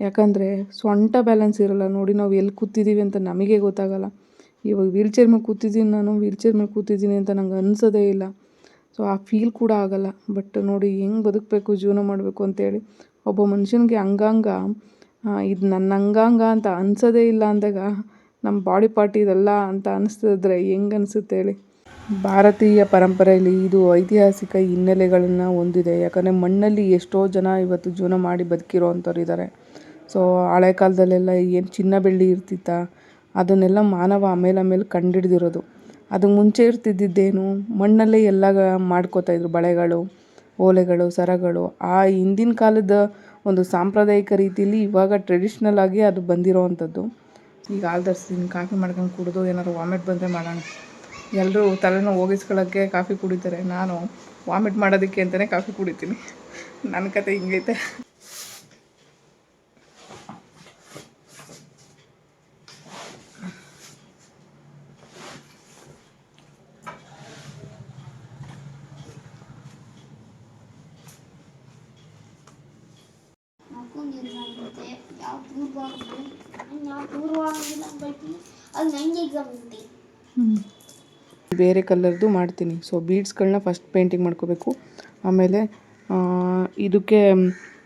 ಯಾಕಂದರೆ ಸೊಂಟ ಬ್ಯಾಲೆನ್ಸ್ ಇರೋಲ್ಲ. ನೋಡಿ ನಾವು ಎಲ್ಲಿ ಕೂತಿದ್ದೀವಿ ಅಂತ ನಮಗೆ ಗೊತ್ತಾಗಲ್ಲ. ಇವಾಗ ವೀಲ್ ಚೇರ್ ಮೇಲೆ ಕೂತಿದ್ದೀನಿ ನಾನು ವೀಲ್ ಚೇರ್ ಮೇಲೆ ಕೂತಿದ್ದೀನಿ ಅಂತ ನಂಗೆ ಅನ್ಸೋದೇ ಇಲ್ಲ. ಸೊ ಆ ಫೀಲ್ ಕೂಡ ಆಗಲ್ಲ. ಬಟ್ ನೋಡಿ ಹೆಂಗೆ ಬದುಕಬೇಕು, ಜೀವನ ಮಾಡಬೇಕು ಅಂತೇಳಿ ಒಬ್ಬ ಮನುಷ್ಯನಿಗೆ ಅಂಗಾಂಗ ಇದು ನನ್ನ ಅಂಗಾಂಗ ಅಂತ ಅನ್ಸೋದೇ ಇಲ್ಲ ಅಂದಾಗ ನಮ್ಮ ಬಾಡಿ ಪಾರ್ಟ್ ಇದಲ್ಲ ಅಂತ ಅನಿಸ್ತಿದ್ರೆ ಹೆಂಗೆ ಅನಿಸುತ್ತೆ ಹೇಳಿ. ಭಾರತೀಯ ಪರಂಪರೆಯಲ್ಲಿ ಇದು ಐತಿಹಾಸಿಕ ಹಿನ್ನೆಲೆಗಳನ್ನು ಹೊಂದಿದೆ. ಯಾಕಂದರೆ ಮಣ್ಣಲ್ಲಿ ಎಷ್ಟೋ ಜನ ಇವತ್ತು ಜೀವನ ಮಾಡಿ ಬದುಕಿರೋ ಅಂಥವ್ರು ಇದ್ದಾರೆ ಸೊ ಹಳೆ ಕಾಲದಲ್ಲೆಲ್ಲ ಏನು ಚಿನ್ನ ಬೆಳ್ಳಿ ಇರ್ತಿತ್ತ, ಅದನ್ನೆಲ್ಲ ಮಾನವ ಆಮೇಲೆ ಆಮೇಲೆ ಕಂಡಿಡ್ದಿರೋದು. ಅದಕ್ಕೆ ಮುಂಚೆ ಇರ್ತಿದ್ದಿದ್ದೇನು, ಮಣ್ಣಲ್ಲೇ ಎಲ್ಲ ಮಾಡ್ಕೋತಾ ಇದ್ರು ಬಳೆಗಳು, ಓಲೆಗಳು, ಸರಗಳು. ಆ ಹಿಂದಿನ ಕಾಲದ ಒಂದು ಸಾಂಪ್ರದಾಯಿಕ ರೀತಿಯಲ್ಲಿ ಇವಾಗ ಟ್ರೆಡಿಷ್ನಲ್ ಆಗಿ ಅದು ಬಂದಿರೋ ಅಂಥದ್ದು. ಈಗ ಹಾಲು ತರಿಸ್ತೀನಿ ಕಾಫಿ ಮಾಡ್ಕೊಂಡು ಕುಡಿದು ಏನಾದ್ರು ವಾಮಿಟ್ ಬಂದರೆ ಮಾಡೋಣ. ಎಲ್ಲರೂ ತಲೆನೋವು ಹೋಗಿಸ್ಕೊಳ್ಳೋಕ್ಕೆ ಕಾಫಿ ಕುಡಿತಾರೆ. ನಾನು ವಾಮಿಟ್ ಮಾಡೋದಕ್ಕೆ ಅಂತಲೇ ಕಾಫಿ ಕುಡಿತೀನಿ. ನನ್ನ ಕತೆ ಹಿಂಗೈತೆ ಹಾಕೊಂಡಿರುತ್ತೆ ಯಾವ ಪೂರ್ವ ಆಗುತ್ತೆ ಯಾವ ಪೂರ್ವ ಆಗಿಲ್ಲ ಬಟ್ ಅದು ನನಗೆ ಎಕ್ಸಾಮ್ ಇರುತ್ತೆ ಬೇರೆ ಕಲರ್ದು ಮಾಡ್ತೀನಿ. ಸೊ ಬೀಡ್ಸ್ಗಳನ್ನ ಫಸ್ಟ್ ಪೇಂಟಿಂಗ್ ಮಾಡ್ಕೋಬೇಕು. ಆಮೇಲೆ ಇದಕ್ಕೆ,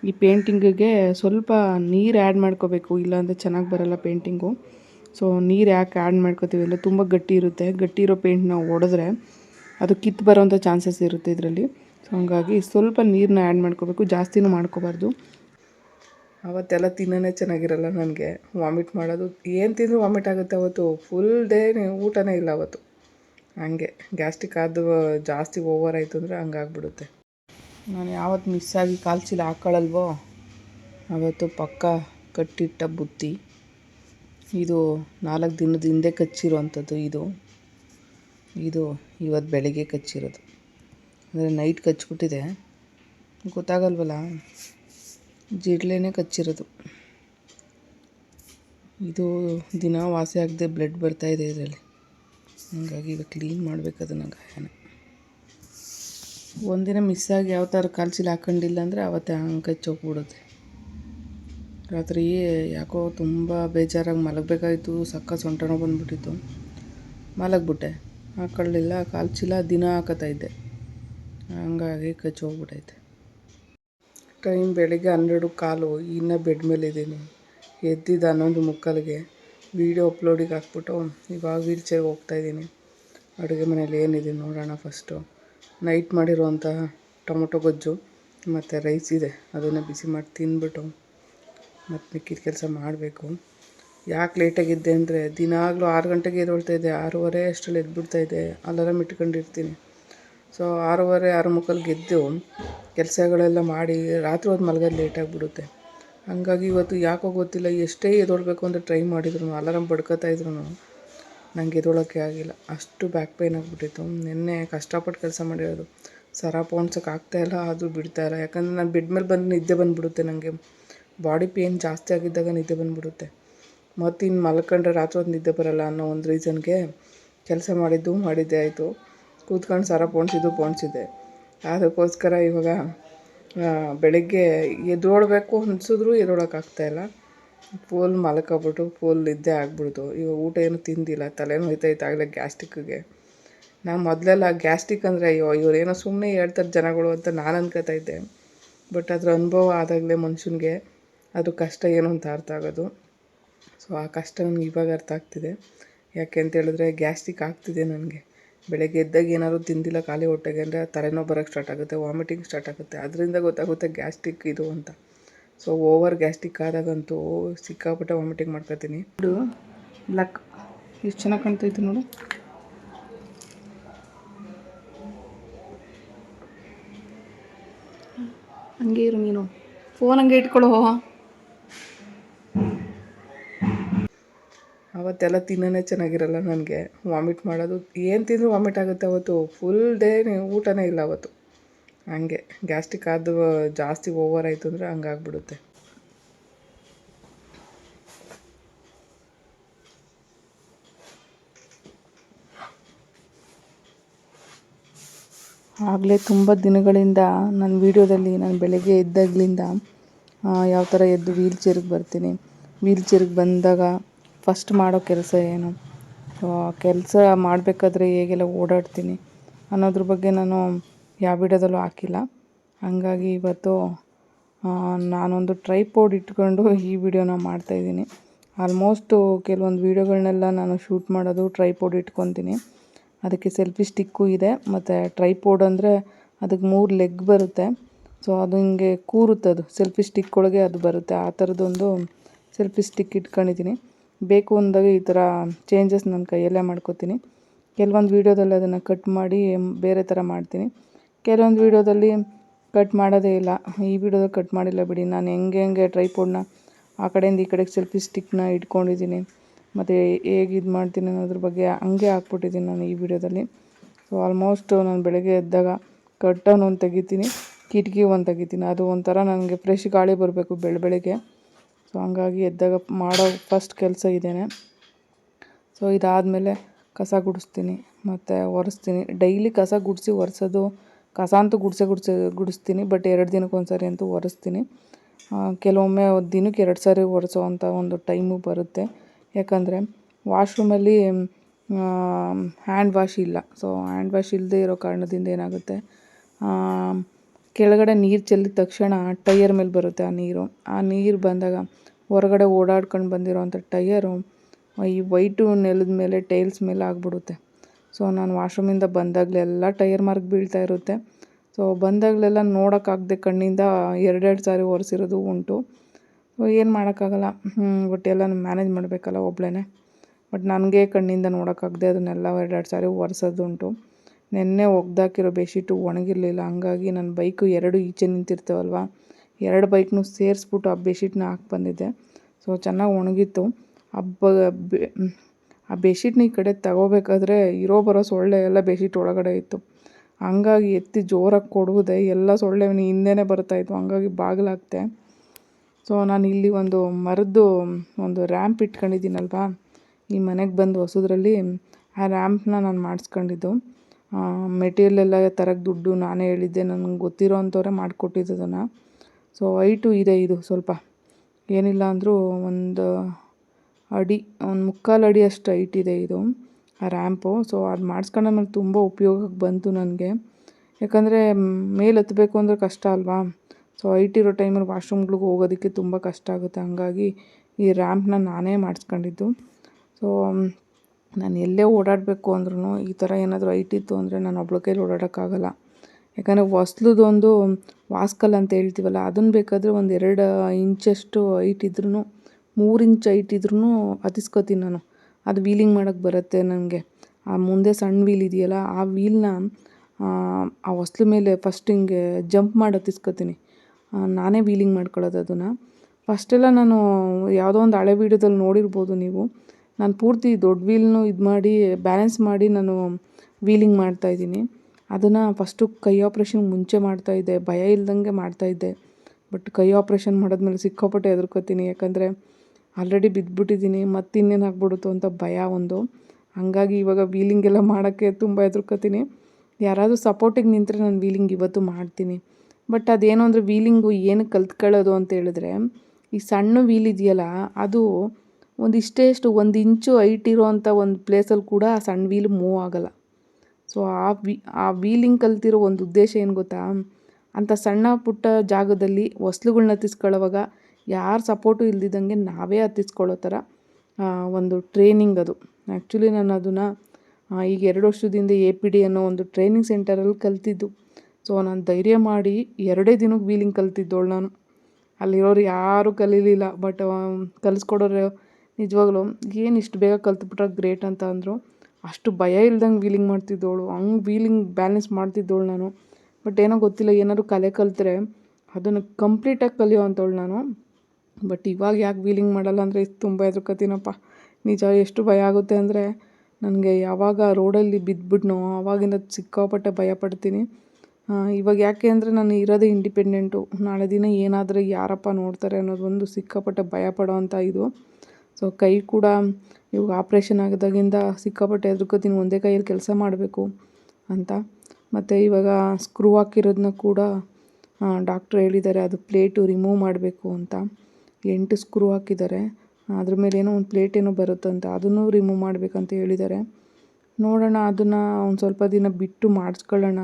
ಈ ಪೇಂಟಿಂಗಿಗೆ ಸ್ವಲ್ಪ ನೀರು ಆ್ಯಡ್ ಮಾಡ್ಕೋಬೇಕು. ಇಲ್ಲಾಂದರೆ ಚೆನ್ನಾಗಿ ಬರಲ್ಲ ಪೇಂಟಿಂಗು ಸೊ ನೀರು ಯಾಕೆ ಆ್ಯಡ್ ಮಾಡ್ಕೋತೀವಿ ಅಂದರೆ ತುಂಬ ಗಟ್ಟಿ ಇರುತ್ತೆ. ಗಟ್ಟಿ ಇರೋ ಪೇಂಟ್ನ ಒಡೆದ್ರೆ ಅದು ಕಿತ್ತು ಬರೋಂಥ ಚಾನ್ಸಸ್ ಇರುತ್ತೆ ಇದರಲ್ಲಿ. ಸೊ ಹಂಗಾಗಿ ಸ್ವಲ್ಪ ನೀರನ್ನ ಆ್ಯಡ್ ಮಾಡ್ಕೋಬೇಕು. ಜಾಸ್ತಿನೂ ಮಾಡ್ಕೋಬಾರ್ದು. ಅವತ್ತೆಲ್ಲ ತಿನ್ನೋನೇ ಚೆನ್ನಾಗಿರಲ್ಲ ನನಗೆ. ವಾಮಿಟ್ ಮಾಡೋದು, ಏನು ತಿಂದರೂ ವಾಮಿಟ್ ಆಗುತ್ತೆ ಅವತ್ತು. ಫುಲ್ ಡೇ ಊಟನೇ ಇಲ್ಲ ಅವತ್ತು. ಹಂಗೆ ಗ್ಯಾಸ್ಟ್ರಿಕ್ ಆದ ಜಾಸ್ತಿ ಓವರ್ ಆಯಿತು ಅಂದರೆ ಹಂಗಾಗ್ಬಿಡುತ್ತೆ. ನಾನು ಯಾವತ್ತು ಮಿಸ್ ಆಗಿ ಕಾಲು ಹಾಕ್ಕೊಳ್ಳಲ್ವೋ ಅವತ್ತು ಪಕ್ಕ ಕಟ್ಟಿಟ್ಟ ಬುತ್ತಿ. ಇದು ನಾಲ್ಕು ದಿನದ ಹಿಂದೆ ಕಚ್ಚಿರೋವಂಥದ್ದು ಇದು. ಇದು ಇವತ್ತು ಬೆಳಗ್ಗೆ ಕಚ್ಚಿರೋದು. ಅಂದರೆ ನೈಟ್ ಕಚ್ಚಿಬಿಟ್ಟಿದೆ ಗೊತ್ತಾಗಲ್ವಲ್ಲ? ಜಿಡ್ಲೇ ಕಚ್ಚಿರೋದು. ಇದು ದಿನ ವಾಸಿ ಆಗದೆ ಬ್ಲಡ್ ಬರ್ತಾ ಇದೆ ಇದರಲ್ಲಿ. ಹಾಗಾಗಿ ಈಗ ಕ್ಲೀನ್ ಮಾಡಬೇಕು ಅದನ್ನು ಗಾಯನ ಒಂದಿನ ಮಿಸ್ ಆಗಿ ಯಾವ ಥರ ಕಾಲು ಚೀಲ ಹಾಕೊಂಡಿಲ್ಲ ಅಂದರೆ ಅವತ್ತೇ ಹಂಗೆ ಕಚ್ಚೋಗ್ಬಿಡುತ್ತೆ ರಾತ್ರಿ ಯಾಕೋ ತುಂಬ ಬೇಜಾರಾಗಿ ಮಲಗಬೇಕಾಯ್ತು, ಸಕ್ಕ ಸೊಂಟನೋ ಬಂದುಬಿಟ್ಟಿತ್ತು. ಮಲಗ್ಬಿಟ್ಟೆ. ಹಾಕೊಳ್ಳಿಲ್ಲ, ಕಾಲು ಚೀಲ ದಿನ ಹಾಕತ್ತಾ ಇದ್ದೆ. ಹಂಗಾಗಿ ಕಚ್ಚೋಗ್ಬಿಟ್ಟೈತೆ ಟೈಮ್ ಬೆಳಿಗ್ಗೆ ಹನ್ನೆರಡು, ಕಾಲು, ಇನ್ನೂ ಬೆಡ್ ಮೇಲೆ ಇದ್ದೀನಿ ಎದ್ದಿದ್ದು ಹನ್ನೊಂದು ಮುಕ್ಕಾಲಿಗೆ. ವೀಡಿಯೋ ಅಪ್ಲೋಡಿಗೆ ಹಾಕ್ಬಿಟ್ಟು ಇವಾಗ ವೀಲ್ ಚೇರ್ಗೆ ಹೋಗ್ತಾಯಿದ್ದೀನಿ ಅಡುಗೆ ಮನೇಲಿ ಏನಿದೆ ನೋಡೋಣ ಫಸ್ಟು. ನೈಟ್ ಮಾಡಿರುವಂತಹ ಟೊಮೊಟೊ ಗೊಜ್ಜು, ಮತ್ತು ರೈಸ್ ಇದೆ. ಅದನ್ನು ಬಿಸಿ ಮಾಡಿ ತಿಂದ್ಬಿಟ್ಟು ಮತ್ತು ಮಿಕ್ಕಿದ ಕೆಲಸ ಮಾಡಬೇಕು. ಯಾಕೆ ಲೇಟಾಗಿದ್ದೆ ಅಂದರೆ ದಿನಾಗಲೂ ಆರು ಗಂಟೆಗೆ ಎದ್ದೊಳ್ತಾ ಇದ್ದೆ. ಆರೂವರೆ ಅಷ್ಟರಲ್ಲಿ ಇದ್ದೆ. ಅಲಾರಾಮ್ ಇಟ್ಕೊಂಡಿರ್ತೀನಿ. ಸೊ, ಆರೂವರೆ ಆರು ಮುಕ್ಕಲ್ಗೆ ಗೆದ್ದು ಕೆಲಸಗಳೆಲ್ಲ ಮಾಡಿ ರಾತ್ರಿ ಹೊತ್ತು ಮಲಗೋದು ಲೇಟ್ ಆಗಿಬಿಡುತ್ತೆ ಹಾಗಾಗಿ ಇವತ್ತು ಯಾಕೋ ಗೊತ್ತಿಲ್ಲ, ಎಷ್ಟೇ ಎದೊಳ್ಬೇಕು ಅಂತ ಟ್ರೈ ಮಾಡಿದ್ರು ಅಲಾರಾಮ್ ಬಡ್ಕೋತಾ ಇದ್ರು ನನಗೆ ಎದ್ದೋಳೋಕ್ಕೆ ಆಗಿಲ್ಲ. ಅಷ್ಟು ಬ್ಯಾಕ್ ಪೇನ್ ಆಗಿಬಿಟ್ಟಿತ್ತು. ನಿನ್ನೆ ಕಷ್ಟಪಟ್ಟು ಕೆಲಸ ಮಾಡಿರೋದು. ಸರ ಪೋಣ್ಸೋಕೆ ಇಲ್ಲ, ಅದು ಬಿಡ್ತಾ ಇಲ್ಲ. ಯಾಕಂದರೆ ನಾನು ಬೆಡ್ ಮೇಲೆ ಬಂದು ನಿದ್ದೆ ಬಂದುಬಿಡುತ್ತೆ ನನಗೆ ಬಾಡಿ ಪೇನ್ ಜಾಸ್ತಿ ಆಗಿದ್ದಾಗ ನಿದ್ದೆ ಬಂದುಬಿಡುತ್ತೆ. ಮತ್ತು ಇನ್ನು ಮಲ್ಕೊಂಡ್ರೆ ರಾತ್ರಿ ಹೊತ್ತು ನಿದ್ದೆ ಬರಲ್ಲ ಅನ್ನೋ ಒಂದು ರೀಸನ್ಗೆ ಕೆಲಸ ಮಾಡಿದ್ದು, ಮಾಡಿದ್ದೆ ಆಯಿತು. ಕೂತ್ಕೊಂಡು ಸರ ಪೋಣಿಸಿದ್ದು ಪೋಣಿಸಿದ್ದೆ ಅದಕ್ಕೋಸ್ಕರ ಇವಾಗ ಬೆಳಗ್ಗೆ ಎದ್ದೋಳ್ಬೇಕು ಅನ್ಸಿದ್ರು ಎದ್ದೊಳಕ್ಕಾಗ್ತಾಯಿಲ್ಲ ಫುಲ್ ಮಲ್ಕೊಬಿಟ್ಟು ಫುಲ್ ಇದ್ದೇ ಆಗ್ಬಿಡ್ತು. ಇವಾಗ ಊಟ ಏನು ತಿಂದಿಲ್ಲ ತಲೆನೂ ಹೋಯ್ತೈತೆ ಆಗಲೇ ಗ್ಯಾಸ್ಟಿಕ್ಗೆ ನಾನು ಮೊದಲೆಲ್ಲ ಗ್ಯಾಸ್ಟಿಕ್ ಅಂದರೆ ಅಯ್ಯೋ ಇವರೇನೋ ಸುಮ್ಮನೆ ಹೇಳ್ತಾರೆ ಜನಗಳು ಅಂತ ನಾನು ಅನ್ಕೋತಾ ಇದ್ದೆ. ಬಟ್ ಅದರ ಅನುಭವ ಆದಾಗಲೇ ಮನುಷ್ಯನಿಗೆ ಅದು ಕಷ್ಟ ಏನು ಅಂತ ಅರ್ಥ ಆಗೋದು. ಸೊ ಆ ಕಷ್ಟ ನನಗೆ ಇವಾಗ ಅರ್ಥ ಆಗ್ತಿದೆ. ಯಾಕೆ ಅಂತ ಹೇಳಿದ್ರೆ ಗ್ಯಾಸ್ಟಿಕ್ ಆಗ್ತಿದೆ ನನಗೆ. ಬೆಳಗ್ಗೆ ಎದ್ದಾಗ ಏನಾದ್ರು ತಿಂದಿಲ್ಲ, ಖಾಲಿ ಹೊಟ್ಟೆಗೆ ಅಂದರೆ ತಲೆನೋವು ಬರೋಕ್ಕೆ ಸ್ಟಾರ್ಟ್ ಆಗುತ್ತೆ ವಾಮಿಟಿಂಗ್ ಸ್ಟಾರ್ಟ್ ಆಗುತ್ತೆ. ಅದರಿಂದ ಗೊತ್ತಾಗುತ್ತೆ ಗ್ಯಾಸ್ಟಿಕ್ ಇದು ಅಂತ. ಸೊ ಓವರ್ ಗ್ಯಾಸ್ಟಿಕ್ ಆದಾಗಂತೂ ಸಿಕ್ಕಾಪಟ್ಟೆ ವಾಮಿಟಿಂಗ್ ಮಾಡ್ಕೊತೀನಿ. ಇದು ಲಕ್ ಎಷ್ಟು ಚೆನ್ನಾಗಿ ಕಾಣ್ತೈತೆ ನೋಡು. ಹಂಗೆ ಇರು ನೀನು. ಫೋನ್ ಹಂಗೆ ಇಟ್ಕೊಳ್ಳೋ ಅವತ್ತೆಲ್ಲ ತಿನ್ನೋನೇ ಚೆನ್ನಾಗಿರಲ್ಲ ನನಗೆ. ವಾಮಿಟ್ ಮಾಡೋದು ಏನು ತಿಂದರೂ ವಾಮಿಟ್ ಆಗುತ್ತೆ ಅವತ್ತು. ಫುಲ್ ಡೇ ಊಟನೇ ಇಲ್ಲ ಅವತ್ತು. ಹಂಗೆ. ಗ್ಯಾಸ್ಟ್ರಿಕ್ ಆದ ಜಾಸ್ತಿ ಓವರ್ ಆಯಿತು ಅಂದರೆ ಹಂಗಾಗ್ಬಿಡುತ್ತೆ. ಆಗಲೇ ತುಂಬ ದಿನಗಳಿಂದ ನನ್ನ ವೀಡಿಯೋದಲ್ಲಿ ನಾನು ಬೆಳಗ್ಗೆ ಎದ್ದಾಗಲಿಂದ ಯಾವ ಥರ ಎದ್ದು ವೀಲ್ ಚೇರಿಗೆ ಬರ್ತೀನಿ. ವೀಲ್ ಚೇರಿಗೆ ಬಂದಾಗ ಫಸ್ಟ್ ಮಾಡೋ ಕೆಲಸ ಏನು? ಕೆಲಸ ಮಾಡಬೇಕಾದ್ರೆ ಹೇಗೆಲ್ಲ ಓಡಾಡ್ತೀನಿ ಅನ್ನೋದ್ರ ಬಗ್ಗೆ ನಾನು ಯಾವ ವಿಡಿಯೋದಲ್ಲೂ ಹಾಕಿಲ್ಲ. ಹಾಗಾಗಿ ಇವತ್ತು ನಾನೊಂದು ಟ್ರೈಪೋಡ್ ಇಟ್ಕೊಂಡು ಈ ವಿಡಿಯೋನ ಮಾಡ್ತಾಯಿದ್ದೀನಿ ಆಲ್ಮೋಸ್ಟು ಕೆಲವೊಂದು ವೀಡಿಯೋಗಳನ್ನೆಲ್ಲ ನಾನು ಶೂಟ್ ಮಾಡೋದು ಟ್ರೈಪೋಡ್ ಇಟ್ಕೊತೀನಿ. ಅದಕ್ಕೆ ಸೆಲ್ಫಿ ಸ್ಟಿಕ್ಕು ಇದೆ, ಮತ್ತು ಟ್ರೈಪೋಡ್ ಅಂದರೆ ಅದಕ್ಕೆ ಮೂರು ಲೆಗ್ ಬರುತ್ತೆ. ಸೊ ಅದು ಹಿಂಗೆ ಕೂರುತ್ತೆ ಅದು ಸೆಲ್ಫಿ ಸ್ಟಿಕ್ ಒಳಗೆ ಅದು ಬರುತ್ತೆ. ಆ ಥರದ್ದೊಂದು ಸೆಲ್ಫಿ ಸ್ಟಿಕ್ ಇಟ್ಕೊಂಡಿದ್ದೀನಿ. ಬೇಕು ಅಂದಾಗ ಈ ಥರ ಚೇಂಜಸ್ ನನ್ನ ಕೈಯಲ್ಲೇ ಮಾಡ್ಕೋತೀನಿ. ಕೆಲವೊಂದು ವೀಡಿಯೋದಲ್ಲಿ ಅದನ್ನು ಕಟ್ ಮಾಡಿ ಬೇರೆ ಥರ ಮಾಡ್ತೀನಿ. ಕೆಲವೊಂದು ವೀಡಿಯೋದಲ್ಲಿ ಕಟ್ ಮಾಡೋದೇ ಇಲ್ಲ. ಈ ವೀಡಿಯೋದಲ್ಲಿ ಕಟ್ ಮಾಡಿಲ್ಲ ಬಿಡಿ. ನಾನು ಹೆಂಗೆ ಹೆಂಗೆ ಟ್ರೈಪೋಡ್ನ ಆ ಕಡೆಯಿಂದ ಈ ಕಡೆಗೆ ಸೆಲ್ಫಿ ಸ್ಟಿಕ್ನ ಇಟ್ಕೊಂಡಿದ್ದೀನಿ. ಮತ್ತು ಹೇಗೆ ಇದು ಮಾಡ್ತೀನಿ ಅನ್ನೋದ್ರ ಬಗ್ಗೆ ಹಂಗೆ ಹಾಕ್ಬಿಟ್ಟಿದ್ದೀನಿ ನಾನು ಈ ವಿಡಿಯೋದಲ್ಲಿ. ಸೊ ಆಲ್ಮೋಸ್ಟ್ ನಾನು ಬೆಳಗ್ಗೆ ಎದ್ದಾಗ ಕಟ್ಟನ್ನು ಒಂದು ತೆಗಿತೀನಿ, ಕಿಟಕಿ ಒಂದು ತೆಗಿತೀನಿ. ಅದು ಒಂಥರ ನನಗೆ ಫ್ರೆಶ್ ಗಾಳಿ ಬರಬೇಕು ಬೆಳ, ಬೆಳಗ್ಗೆ. ಸೊ ಹಂಗಾಗಿ ಎದ್ದಾಗ ಮಾಡೋ ಫಸ್ಟ್ ಕೆಲಸ ಇದೇನೆ. ಸೊ ಇದಾದಮೇಲೆ ಕಸ ಗುಡಿಸ್ತೀನಿ, ಮತ್ತು ಒರೆಸ್ತೀನಿ. ಡೈಲಿ ಕಸ ಗುಡಿಸಿ ಒರೆಸೋದು, ಕಸ ಅಂತೂ ಗುಡಿಸೇ ಗುಡಿಸಿ ಗುಡಿಸ್ತೀನಿ ಬಟ್ ಎರಡು ದಿನಕ್ಕೆ ಒಂದು ಸಾರಿ ಅಂತೂ ಒರೆಸ್ತೀನಿ. ಕೆಲವೊಮ್ಮೆ ದಿನಕ್ಕೆ ಎರಡು ಸಾರಿ ಒರೆಸೋ ಅಂತ ಒಂದು ಟೈಮು ಬರುತ್ತೆ. ಯಾಕಂದರೆ ವಾಶ್ರೂಮಲ್ಲಿ ಹ್ಯಾಂಡ್ ವಾಶ್ ಇಲ್ಲ. ಸೊ ಹ್ಯಾಂಡ್ ವಾಶ್ ಇಲ್ಲದೆ ಇರೋ ಕಾರಣದಿಂದ ಏನಾಗುತ್ತೆ? ಕೆಳಗಡೆ ನೀರು ಚೆಲ್ಲಿದ ತಕ್ಷಣ ಟೈಯರ್ ಮೇಲೆ ಬರುತ್ತೆ ಆ ನೀರು. ಆ ನೀರು ಬಂದಾಗ ಹೊರಗಡೆ ಓಡಾಡ್ಕೊಂಡು ಬಂದಿರೋಂಥ ಟೈಯರು ಈ ವೈಟು ನೆಲದ ಮೇಲೆ, ಟೈಲ್ಸ್ ಮೇಲೆ ಆಗಿಬಿಡುತ್ತೆ. ಸೊ, ನಾನು ವಾಶ್ರೂಮಿಂದ ಬಂದಾಗಲೆಲ್ಲ ಟೈಯರ್ ಮಾರ್ಕ್ ಬೀಳ್ತಾ ಇರುತ್ತೆ. ಸೊ, ಬಂದಾಗಲೆಲ್ಲ ನೋಡೋಕ್ಕಾಗದೆ ಕಣ್ಣಿಂದ ಎರಡೆರಡು ಸಾರಿ ಒರೆಸಿರೋದು ಉಂಟು. ಏನು ಮಾಡೋಕ್ಕಾಗಲ್ಲ. ಬಟ್ ಎಲ್ಲ ಮ್ಯಾನೇಜ್ ಮಾಡಬೇಕಲ್ಲ ಒಬ್ಳೇ ಬಟ್ ನನಗೆ ಕಣ್ಣಿಂದ ನೋಡೋಕ್ಕಾಗದೆ ಅದನ್ನೆಲ್ಲ ಎರಡೆರಡು ಸಾರಿ ಒರೆಸೋದುಂಟು. ನೆನ್ನೆ ಒಗ್ದಾಕಿರೋ ಬೆಡ್ಶೀಟು ಒಣಗಿರಲಿಲ್ಲ. ಹಂಗಾಗಿ ನನ್ನ ಬೈಕು ಎರಡು ಈಚೆ ನಿಂತಿರ್ತಾವಲ್ವ? ಎರಡು ಬೈಕ್ನೂ ಸೇರಿಸ್ಬಿಟ್ಟು ಆ ಬೆಡ್ಶೀಟ್ನ ಹಾಕಿ ಬಂದಿದ್ದೆ. ಸೊ, ಚೆನ್ನಾಗಿ ಒಣಗಿತ್ತು. ಹಬ್ಬ ಆ ಬೆಡ್ಶೀಟ್ನ ಈ ಕಡೆ ತಗೋಬೇಕಾದ್ರೆ ಇರೋ ಬರೋ ಸೊಳ್ಳೆ ಎಲ್ಲ ಬೆಡ್ಶೀಟ್ ಒಳಗಡೆ ಇತ್ತು. ಹಂಗಾಗಿ ಎತ್ತಿ ಜೋರಾಗಿ ಕೊಡುವುದೇ ಎಲ್ಲ ಸೊಳ್ಳೆ ಹಿಂದೆನೇ ಬರ್ತಾಯಿತ್ತು ಹಂಗಾಗಿ ಬಾಗಿಲಾಗ್ತೆ ಸೊ, ನಾನು ಇಲ್ಲಿ ಒಂದು ಮರದ್ದು, ಒಂದು ರ್ಯಾಂಪ್ ಇಟ್ಕೊಂಡಿದ್ದೀನಲ್ವಾ? ಈ ಮನೆಗೆ ಬಂದು ಹೊಸದ್ರಲ್ಲಿ ಆ ರ್ಯಾಂಪ್ನ ನಾನು ಮಾಡಿಸ್ಕೊಂಡಿದ್ದು. ಮೆಟೀರಿಯಲ್ ಎಲ್ಲ ತರಕ್ಕೆ ದುಡ್ಡು ನಾನೇ ಹೇಳಿದ್ದೆ. ನನಗೆ ಗೊತ್ತಿರೋ ಅಂಥವರೇ ಮಾಡಿಕೊಟ್ಟಿದ್ದು ಅದನ್ನು. ಸೊ ಹೈಟು ಇದೆ ಇದು ಸ್ವಲ್ಪ. ಏನಿಲ್ಲ ಅಂದರೂ ಒಂದು ಅಡಿ, ಒಂದು ಮುಕ್ಕಾಲು ಅಡಿ ಅಷ್ಟು ಹೈಟ್ ಇದೆ ಇದು, ಆ ರ್ಯಾಂಪು. ಸೊ ಅದು ಮೇಲೆ ತುಂಬ ಉಪಯೋಗಕ್ಕೆ ಬಂತು ನನಗೆ. ಯಾಕಂದರೆ ಮೇಲೆ ಹತ್ತಬೇಕು ಅಂದರೆ ಕಷ್ಟ ಅಲ್ವಾ? ಸೊ ಹೈಟ್ ಇರೋ ಟೈಮಲ್ಲಿ ವಾಶ್ರೂಮ್ಗಳಿಗೆ ಹೋಗೋದಕ್ಕೆ ತುಂಬ ಕಷ್ಟ ಆಗುತ್ತೆ. ಹಂಗಾಗಿ ಈ ರ್ಯಾಂಪ್ನ ನಾನೇ ಮಾಡಿಸ್ಕೊಂಡಿದ್ದು. ಸೊ ನಾನು ಎಲ್ಲೇ ಓಡಾಡಬೇಕು ಅಂದ್ರೂ ಈ ಥರ ಏನಾದರೂ ಐಟ್ ಇತ್ತು ಅಂದರೆ ನಾನು ಒಬ್ಳ ಕೈಲಿ ಓಡಾಡೋಕ್ಕಾಗಲ್ಲ. ಯಾಕಂದರೆ ಹೊಸ್ಲದೊಂದು ವಾಸ್ಕಲ್ ಅಂತ ಹೇಳ್ತೀವಲ್ಲ ಅದನ್ನು ಬೇಕಾದರೆ ಒಂದು ಎರಡು ಇಂಚಷ್ಟು ಐಟ್ ಇದ್ರೂ ಮೂರು ಇಂಚ್ ಐಟ್ ಇದ್ರೂ ಹತ್ತಿಸ್ಕೋತೀನಿ ನಾನು. ಅದು ವೀಲಿಂಗ್ ಮಾಡೋಕ್ಕೆ ಬರುತ್ತೆ ನನಗೆ. ಆ ಮುಂದೆ ಸಣ್ಣ ವೀಲ್ ಇದೆಯಲ್ಲ, ಆ ವೀಲ್ನ, ಆ ಹೊಸ್ಲು ಮೇಲೆ ಫಸ್ಟ್ ಹಿಂಗೆ ಜಂಪ್ ಮಾಡಿ ಹತ್ತಿಸ್ಕೋತೀನಿ. ನಾನೇ ವೀಲಿಂಗ್ ಮಾಡ್ಕೊಳ್ಳೋದು ಅದನ್ನು. ಫಸ್ಟೆಲ್ಲ ನಾನು ಯಾವುದೋ ಒಂದು ಹಳೆ ವೀಡಿಯೋದಲ್ಲಿ ನೋಡಿರ್ಬೋದು ನೀವು. ನಾನು ಪೂರ್ತಿ ದೊಡ್ಡ ವೀಲ್ನು ಇದು ಮಾಡಿ ಬ್ಯಾಲೆನ್ಸ್ ಮಾಡಿ ನಾನು ವೀಲಿಂಗ್ ಮಾಡ್ತಾಯಿದ್ದೀನಿ ಅದನ್ನು ಫಸ್ಟು ಕೈ ಆಪ್ರೇಷನ್ ಮುಂಚೆ ಮಾಡ್ತಾಯಿದ್ದೆ ಭಯ ಇಲ್ದಂಗೆ ಮಾಡ್ತಾಯಿದ್ದೆ ಬಟ್ ಕೈ ಆಪ್ರೇಷನ್ ಮಾಡಿದ್ಮೇಲೆ ಸಿಕ್ಕಾಪಟ್ಟೆ ಹೆದರ್ಕೋತೀನಿ. ಯಾಕಂದರೆ ಆಲ್ರೆಡಿ ಬಿದ್ದುಬಿಟ್ಟಿದ್ದೀನಿ ಮತ್ತೆ ಇನ್ನೇನು ಆಗ್ಬಿಡುತ್ತೋ ಅಂತ ಭಯ ಒಂದು. ಹಾಗಾಗಿ ಇವಾಗ ವೀಲಿಂಗ್ ಎಲ್ಲ ಮಾಡೋಕ್ಕೆ ತುಂಬ ಹೆದರ್ಕೋತೀನಿ. ಯಾರಾದರೂ ಸಪೋರ್ಟಿಗೆ ನಿಂತರೆ ನಾನು ವೀಲಿಂಗ್ ಇವತ್ತು ಮಾಡ್ತೀನಿ. ಬಟ್ ಅದೇನು ಅಂದರೆ ವೀಲಿಂಗು ಏನು ಕಲ್ತ್ಕೊಳ್ಳೋದು ಅಂತ ಹೇಳಿದ್ರೆ, ಈ ಸಣ್ಣ ವೀಲ್ ಇದೆಯಲ್ಲ, ಅದು ಒಂದು ಇಷ್ಟೇ ಒಂದು ಇಂಚು ಹೈಟ್ ಇರೋವಂಥ ಒಂದು ಪ್ಲೇಸಲ್ಲಿ ಕೂಡ ಆ ಸಣ್ಣ ವೀಲ್ ಮೂವ್ ಆಗೋಲ್ಲ. ಸೊ ಆ ವಿ ಆ ವೀಲಿಂಗ್ ಕಲ್ತಿರೋ ಒಂದು ಉದ್ದೇಶ ಏನು ಗೊತ್ತಾ? ಅಂಥ ಸಣ್ಣ ಪುಟ್ಟ ಜಾಗದಲ್ಲಿ ಹೊಸ್ಲುಗಳ್ನ ಹತ್ತಿಸ್ಕೊಳ್ಳೋವಾಗ ಯಾರು ಸಪೋರ್ಟು ಇಲ್ದಿದ್ದಂಗೆ ನಾವೇ ಹತ್ತಿಸ್ಕೊಳ್ಳೋ ಥರ ಒಂದು ಟ್ರೈನಿಂಗ್ ಅದು. ಆ್ಯಕ್ಚುಲಿ ನಾನು ಅದನ್ನು ಈಗ ಎರಡು ವರ್ಷದಿಂದ ಎ ಪಿ ಡಿ ಅನ್ನೋ ಒಂದು ಟ್ರೈನಿಂಗ್ ಸೆಂಟರಲ್ಲಿ ಕಲ್ತಿದ್ದು. ಸೊ ನಾನು ಧೈರ್ಯ ಮಾಡಿ ಎರಡೇ ದಿನಕ್ಕೆ ವೀಲಿಂಗ್ ಕಲ್ತಿದ್ದೋಳು ನಾನು. ಅಲ್ಲಿರೋರು ಯಾರೂ ಕಲೀಲಿಲ್ಲ ಬಟ್ ಕಲಿಸ್ಕೊಡೋರು ನಿಜವಾಗ್ಲೂ ಏನು ಇಷ್ಟು ಬೇಗ ಕಲ್ತ್ಬಿಟ್ರೆ ಗ್ರೇಟ್ ಅಂತ ಅಂದರು. ಅಷ್ಟು ಭಯ ಇಲ್ದಂಗೆ ವೀಲಿಂಗ್ ಮಾಡ್ತಿದ್ದೋಳು. ಹಂಗೆ ವೀಲಿಂಗ್ ಬ್ಯಾಲೆನ್ಸ್ ಮಾಡ್ತಿದ್ದೋಳು ನಾನು. ಬಟ್ ಏನೋ ಗೊತ್ತಿಲ್ಲ, ಏನಾದ್ರು ಕಲೆ ಕಲ್ತ್ರೆ ಅದನ್ನು ಕಂಪ್ಲೀಟಾಗಿ ಕಲಿಯೋ ನಾನು. ಬಟ್ ಇವಾಗ ಯಾಕೆ ವೀಲಿಂಗ್ ಮಾಡಲ್ಲ ಅಂದರೆ ತುಂಬ ಹೆದರ್ಕೋತೀನಪ್ಪ ನಿಜ ಎಷ್ಟು ಭಯ ಆಗುತ್ತೆ ಅಂದರೆ ನನಗೆ ಯಾವಾಗ ರೋಡಲ್ಲಿ ಬಿದ್ದುಬಿಟ್ನೋ ಆವಾಗಿಂದ ಸಿಕ್ಕಾಪಟ್ಟೆ ಭಯ ಪಡ್ತೀನಿ. ಇವಾಗ ಯಾಕೆ ಅಂದರೆ ನಾನು ಇರೋದೇ ಇಂಡಿಪೆಂಡೆಂಟು ನಾಳೆ ದಿನ ಏನಾದರೆ ಯಾರಪ್ಪ ನೋಡ್ತಾರೆ ಅನ್ನೋದು ಒಂದು ಸಿಕ್ಕಾಪಟ್ಟೆ ಭಯ ಪಡೋ ಅಂಥ ಇದು. ಸೊ ಕೈ ಕೂಡ ಇವಾಗ ಆಪ್ರೇಷನ್ ಆಗಿದಾಗಿಂದ ಸಿಕ್ಕಾಪಟ್ಟೆ ಹೆದರ್ಕೋತೀನಿ ಒಂದೇ ಕೈಯಲ್ಲಿ ಕೆಲಸ ಮಾಡಬೇಕು ಅಂತ. ಮತ್ತು ಇವಾಗ ಸ್ಕ್ರೂ ಹಾಕಿರೋದನ್ನ ಕೂಡ ಡಾಕ್ಟ್ರ್ ಹೇಳಿದ್ದಾರೆ ಅದು ಪ್ಲೇಟು ರಿಮೂವ್ ಮಾಡಬೇಕು ಅಂತ. ಎಂಟು ಸ್ಕ್ರೂ ಹಾಕಿದ್ದಾರೆ. ಅದ್ರ ಮೇಲೆ ಏನೋ ಒಂದು ಪ್ಲೇಟ್ ಏನೋ ಬರುತ್ತಂತೆ ಅದನ್ನು ರಿಮೂವ್ ಮಾಡಬೇಕಂತ ಹೇಳಿದ್ದಾರೆ. ನೋಡೋಣ, ಅದನ್ನು ಒಂದು ಸ್ವಲ್ಪ ದಿನ ಬಿಟ್ಟು ಮಾಡಿಸ್ಕೊಳ್ಳೋಣ.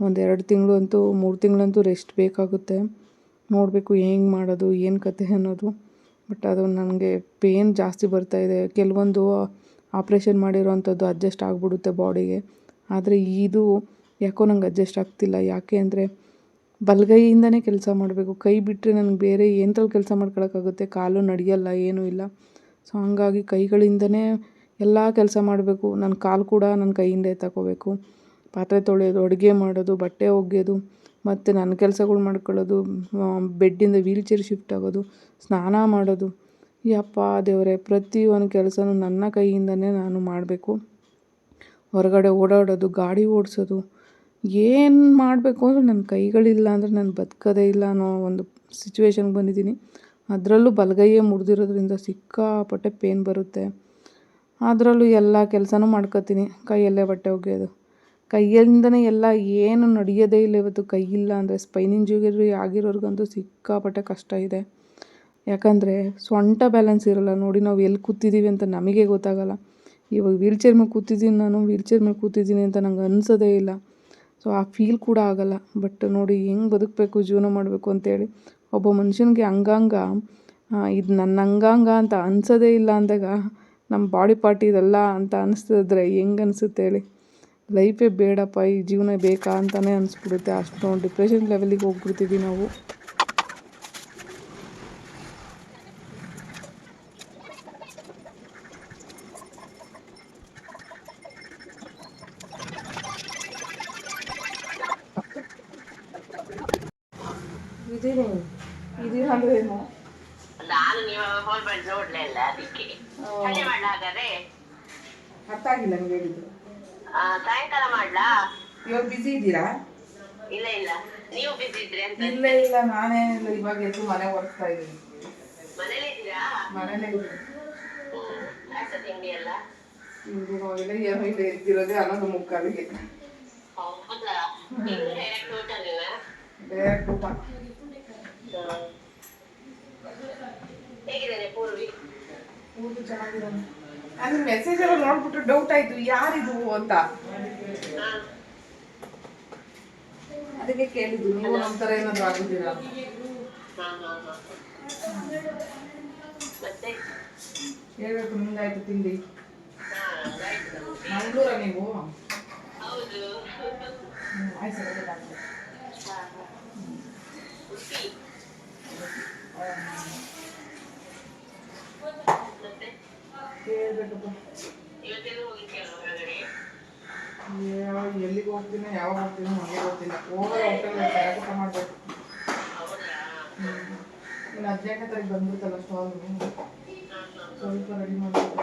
ಒಂದು ಎರಡು ತಿಂಗಳು ಅಂತೂ, ಮೂರು ತಿಂಗಳಂತೂ ರೆಸ್ಟ್ ಬೇಕಾಗುತ್ತೆ. ನೋಡಬೇಕು ಹೆಂಗೆ ಮಾಡೋದು, ಏನು ಕತೆ ಅನ್ನೋದು. ಬಟ್ ಅದು ನನಗೆ ಪೇನ್ ಜಾಸ್ತಿ ಬರ್ತಾ ಇದೆ. ಕೆಲವೊಂದು ಆಪ್ರೇಷನ್ ಮಾಡಿರೋವಂಥದ್ದು ಅಡ್ಜಸ್ಟ್ ಆಗಿಬಿಡುತ್ತೆ ಬಾಡಿಗೆ. ಆದರೆ ಇದು ಯಾಕೋ ನಂಗೆ ಅಡ್ಜಸ್ಟ್ ಆಗ್ತಿಲ್ಲ. ಯಾಕೆ ಅಂದರೆ ಬಲಗೈಯಿಂದನೇ ಕೆಲಸ ಮಾಡಬೇಕು. ಕೈ ಬಿಟ್ಟರೆ ನನಗೆ ಬೇರೆ ಎಂಥಲ್ಲಿ ಕೆಲಸ ಮಾಡ್ಕೊಳಕ್ಕಾಗುತ್ತೆ? ಕಾಲು ನಡೆಯಲ್ಲ, ಏನೂ ಇಲ್ಲ. ಸೊ ಹಂಗಾಗಿ ಕೈಗಳಿಂದನೇ ಎಲ್ಲ ಕೆಲಸ ಮಾಡಬೇಕು. ನನ್ನ ಕಾಲು ಕೂಡ ನನ್ನ ಕೈಯಿಂದ ತಗೋಬೇಕು. ಪಾತ್ರೆ ತೊಳೆಯೋದು, ಅಡುಗೆ ಮಾಡೋದು, ಬಟ್ಟೆ ಒಗೆಯೋದು, ಮತ್ತು ನನ್ನ ಕೆಲಸಗಳು ಮಾಡ್ಕೊಳ್ಳೋದು ಬೆಡ್ಡಿಂದ ವೀಲ್ ಚೇರ್ ಶಿಫ್ಟ್ ಆಗೋದು. ಸ್ನಾನ ಮಾಡೋದು. ಯಪ್ಪ ದೇವರೇ, ಪ್ರತಿಯೊಂದು ಕೆಲಸನೂ ನನ್ನ ಕೈಯಿಂದನೇ ನಾನು ಮಾಡಬೇಕು. ಹೊರಗಡೆ ಓಡಾಡೋದು, ಗಾಡಿ ಓಡಿಸೋದು, ಏನು ಮಾಡಬೇಕು ಅಂದರೆ ನನ್ನ ಕೈಗಳಿಲ್ಲ ಅಂದರೆ ನಾನು ಬದುಕೋದೇ ಇಲ್ಲ ಅನ್ನೋ ಒಂದು ಸಿಚುವೇಶನ್ಗೆ ಬಂದಿದ್ದೀನಿ. ಅದರಲ್ಲೂ ಬಲಗೈಯೇ ಮುರಿದಿರೋದ್ರಿಂದ ಸಿಕ್ಕಾಪಟ್ಟೆ ಪೇನ್ ಬರುತ್ತೆ. ಅದರಲ್ಲೂ ಎಲ್ಲ ಕೆಲಸನೂ ಮಾಡ್ಕೋತೀನಿ. ಕೈಯಲ್ಲೇ ಬಟ್ಟೆ ಒಗೆಯೋದು. ಕೈಯಿಂದನೇ ಎಲ್ಲ ಏನು ನಡೆಯೋದೇ ಇಲ್ಲ ಇವತ್ತು. ಕೈ ಇಲ್ಲ ಅಂದರೆ ಸ್ಪೈನಿಂಗ್ ಇಂಜುರಿ ಆಗಿರೋರ್ಗಂತೂ ಸಿಕ್ಕಾಪಟ್ಟೆ ಕಷ್ಟ ಇದೆ. ಯಾಕಂದರೆ ಸೊಂಟ ಬ್ಯಾಲೆನ್ಸ್ ಇರೋಲ್ಲ. ನೋಡಿ ನಾವು ಎಲ್ಲಿ ಕೂತಿದ್ದೀವಿ ಅಂತ ನಮಗೆ ಗೊತ್ತಾಗಲ್ಲ. ಇವಾಗ ವೀಲ್ ಚೇರ್ ಮೇಲೆ ಕೂತಿದ್ದೀನಿ ನಾನು ವೀಲ್ ಚೇರ್ ಮೇಲೆ ಕೂತಿದ್ದೀನಿ ಅಂತ ನಂಗೆ ಅನಿಸೋದೇ ಇಲ್ಲ. ಸೊ ಆ ಫೀಲ್ ಕೂಡ ಆಗಲ್ಲ. ಬಟ್ ನೋಡಿ ಹೆಂಗೆ ಬದುಕಬೇಕು, ಜೀವನ ಮಾಡಬೇಕು ಅಂತೇಳಿ ಒಬ್ಬ ಮನುಷ್ಯನಿಗೆ ಅಂಗಾಂಗ ಇದು ನನ್ನ ಅಂಗಾಂಗ ಅಂತ ಅನ್ಸೋದೇ ಇಲ್ಲ ಅಂದಾಗ ನಮ್ಮ ಬಾಡಿ ಪಾರ್ಟ್ ಇದಲ್ಲ ಅಂತ ಅನಿಸ್ತಿದ್ರೆ ಹೆಂಗೆ ಅನಿಸುತ್ತೆ ಹೇಳಿ? ಲೈಫೇ ಬೇಡಪ್ಪ, ಈ ಜೀವನ ಬೇಕಾ ಅಂತಲೇ ಅನಿಸ್ಬಿಡುತ್ತೆ. ಅಷ್ಟೊಂದು ಡಿಪ್ರೆಷನ್ ಲೆವೆಲಿಗೆ ಹೋಗ್ಬಿಡ್ತೀವಿ ನಾವು. ಇದೀನಿ ಅಂದ್ರೆ ಏನು ನಾನು ನೀವು ಫೋನ್ ಮಾಡಿ ನೋಡ್ಲೇ ಇಲ್ಲ ಅದಕ್ಕೆ. ಸಂಜೆ ಮಾಡ್ಲಾ ಹಾಗಾದ್ರೆ ಅರ್ಥ ಆಗಿಲ್ಲ ನೀವು ಹೇಳಿದ್ದು. ಆ, ಸಾಯಂಕಾಲ ಮಾಡ್ಲಾ? ಇವಾಗ ಬಿಸಿ ಇದ್ದೀರಾ? ಇಲ್ಲ ಇಲ್ಲ. ನೀವು ಬಿಸಿ ಇದ್ರಿ ಅಂತ ಇಲ್ಲ ಇಲ್ಲ. ನಾನೇನಿಲ್ಲ ಇವಾಗ ಎದ್ದು ಮನೆ ಒರೆಸ್ತಾ ಇದ್ದೀನಿ. ಮನೇಲಿ ಇದ್ದೀರಾ? ಮನೇಲೇ ಇದ್ದೀನಿ. ಆಯ್ತಾ ತಿಂಡಿ ಎಲ್ಲ? ಹಿಂದಿನ ಹೋಗಿಲ್ಲ ಏನೋ ಇಲ್ಲ. ಎದ್ದಿರೋದೇ ಹನ್ನೊಂದು ಮುಕ್ಕಾಲಿಗೆ. ಹೌದಾ? ಡೈರೆಕ್ಟ್ ಹೋಟೆಲಿನ ಡೈರೆಕ್ಟ್ ಊಟ ಹೇಗಿದ್ದೇನೆ ಪೂರ್ವಿ? ಚೆನ್ನಾಗಿದ್ದಾನೆ ಮೆಸೇಜ್ ಎಲ್ಲ ನೋಡ್ಬಿಟ್ಟು ಡೌಟ್ ಆಯ್ತು ಯಾರಿದು ಅಂತ. ಅದಕ್ಕೆ ಕೇಳಿದ್ದು ನೀವು ನಮ್ಮ ಥರ ಏನಾದ್ರು ಆಗಿದ್ದೀರಾ? ಹೇಳ್ಬೇಕು ನಿಮ್ದಾಯ್ತು ತಿಂಡಿ. ಮಂಗಳೂರ ನೀವು? ಆಯ್ತು ಸರ್ ಗೊತ್ತಾಗ್ತದೆ. ಹಾ ಹಾ ಉಡುಪಿ ಮತ್ತೆ ಯಾವ- ಎಲ್ಲಿಗೆ ಹೋಗ್ತೀನೋ ಯಾವಾಗ ಹೋಗ್ತೀನಿ ನನಗೆ ಗೊತ್ತಿಲ್ಲ ಹೋಗೋ ಹೋಟೆಲ್ ಊಟ ಮಾಡಬೇಕು ಇನ್ನು ಹದಿನೆಂಟನೇ ತಾರೀಕು ಬಂದ್ಬಿಡ್ತಲ್ಲ ಸ್ಟಾಲು ಸ್ವಲ್ಪ ರೆಡಿ ಮಾಡ್ಬೇಕು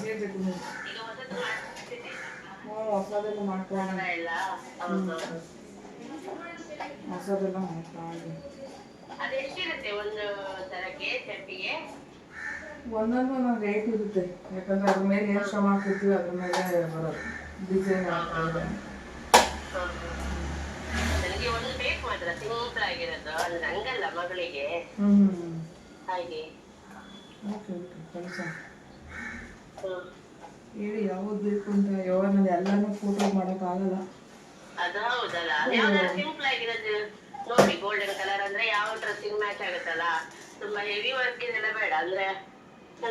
ಹೇಳ್ಬೇಕು ನೀವು ಇಲ್ಲ ಹ್ಞೂ ಹೊಸದೆಲ್ಲ ಹೌದು ಹೊಸದೆಲ್ಲ ಮಾಡ್ಕೊಂಡು ಅದು ಎಷ್ಟಿರುತ್ತೆ ಒಂದು ತರಕ್ಕೆ ಸೆಟ್ಟಿಗೆ? ಒಂದೊಂದು ಒಂದೊಂದು ರೇಟ್ ಇರುತ್ತೆ. ಯಾಕಂದ್ರೆ ಅದ್ರ ಮೇಲೆ ಏನು ಶ್ರಮ ಹಾಕಿರ್ತೀವಿ ಅದ್ರ ಮೇಲೆ ಬರೋದು. ಡಿಸೈನ್ ನನಗೆ ಒಂದು ಬೇಕು ಮಾತ್ರ ಸಿಂಪಲ್ ಆಗಿರೋದು. ಅದು ನಂಗಲ್ಲ ಮಗಳಿಗೆ. ಹಾಗೆ. ಓಕೆ ಓಕೆ ಕೆಲಸ. ಹೇಳಿ ಯಾವ್ದು ಬೇಕು ಅಂತ. ಯಾವಾಗ ನಾನು ಎಲ್ಲನೂ ಫೋಟೋ ಮಾಡೋಕ್ಕಾಗಲ್ಲ. ಅದು ಹೌದಲ್ಲ? ಯಾವ್ದಾದ್ರು ಸಿಂಪಲ್ ಆಗಿರೋದು ನೋಡಿ ಗೋಲ್ಡನ್ ಕಲರ್ ಅಂದ್ರೆ ಯಾವ ಡ್ರೆಸ್ಸಿಂಗ್ ಮ್ಯಾಚ್ ಆಗುತ್ತಲ್ಲ? ತುಂಬಾ ಹೆವಿ ವರ್ಕ್ ಇದೆಲ್ಲ ಬೇಡ ಅಂದ್ರೆ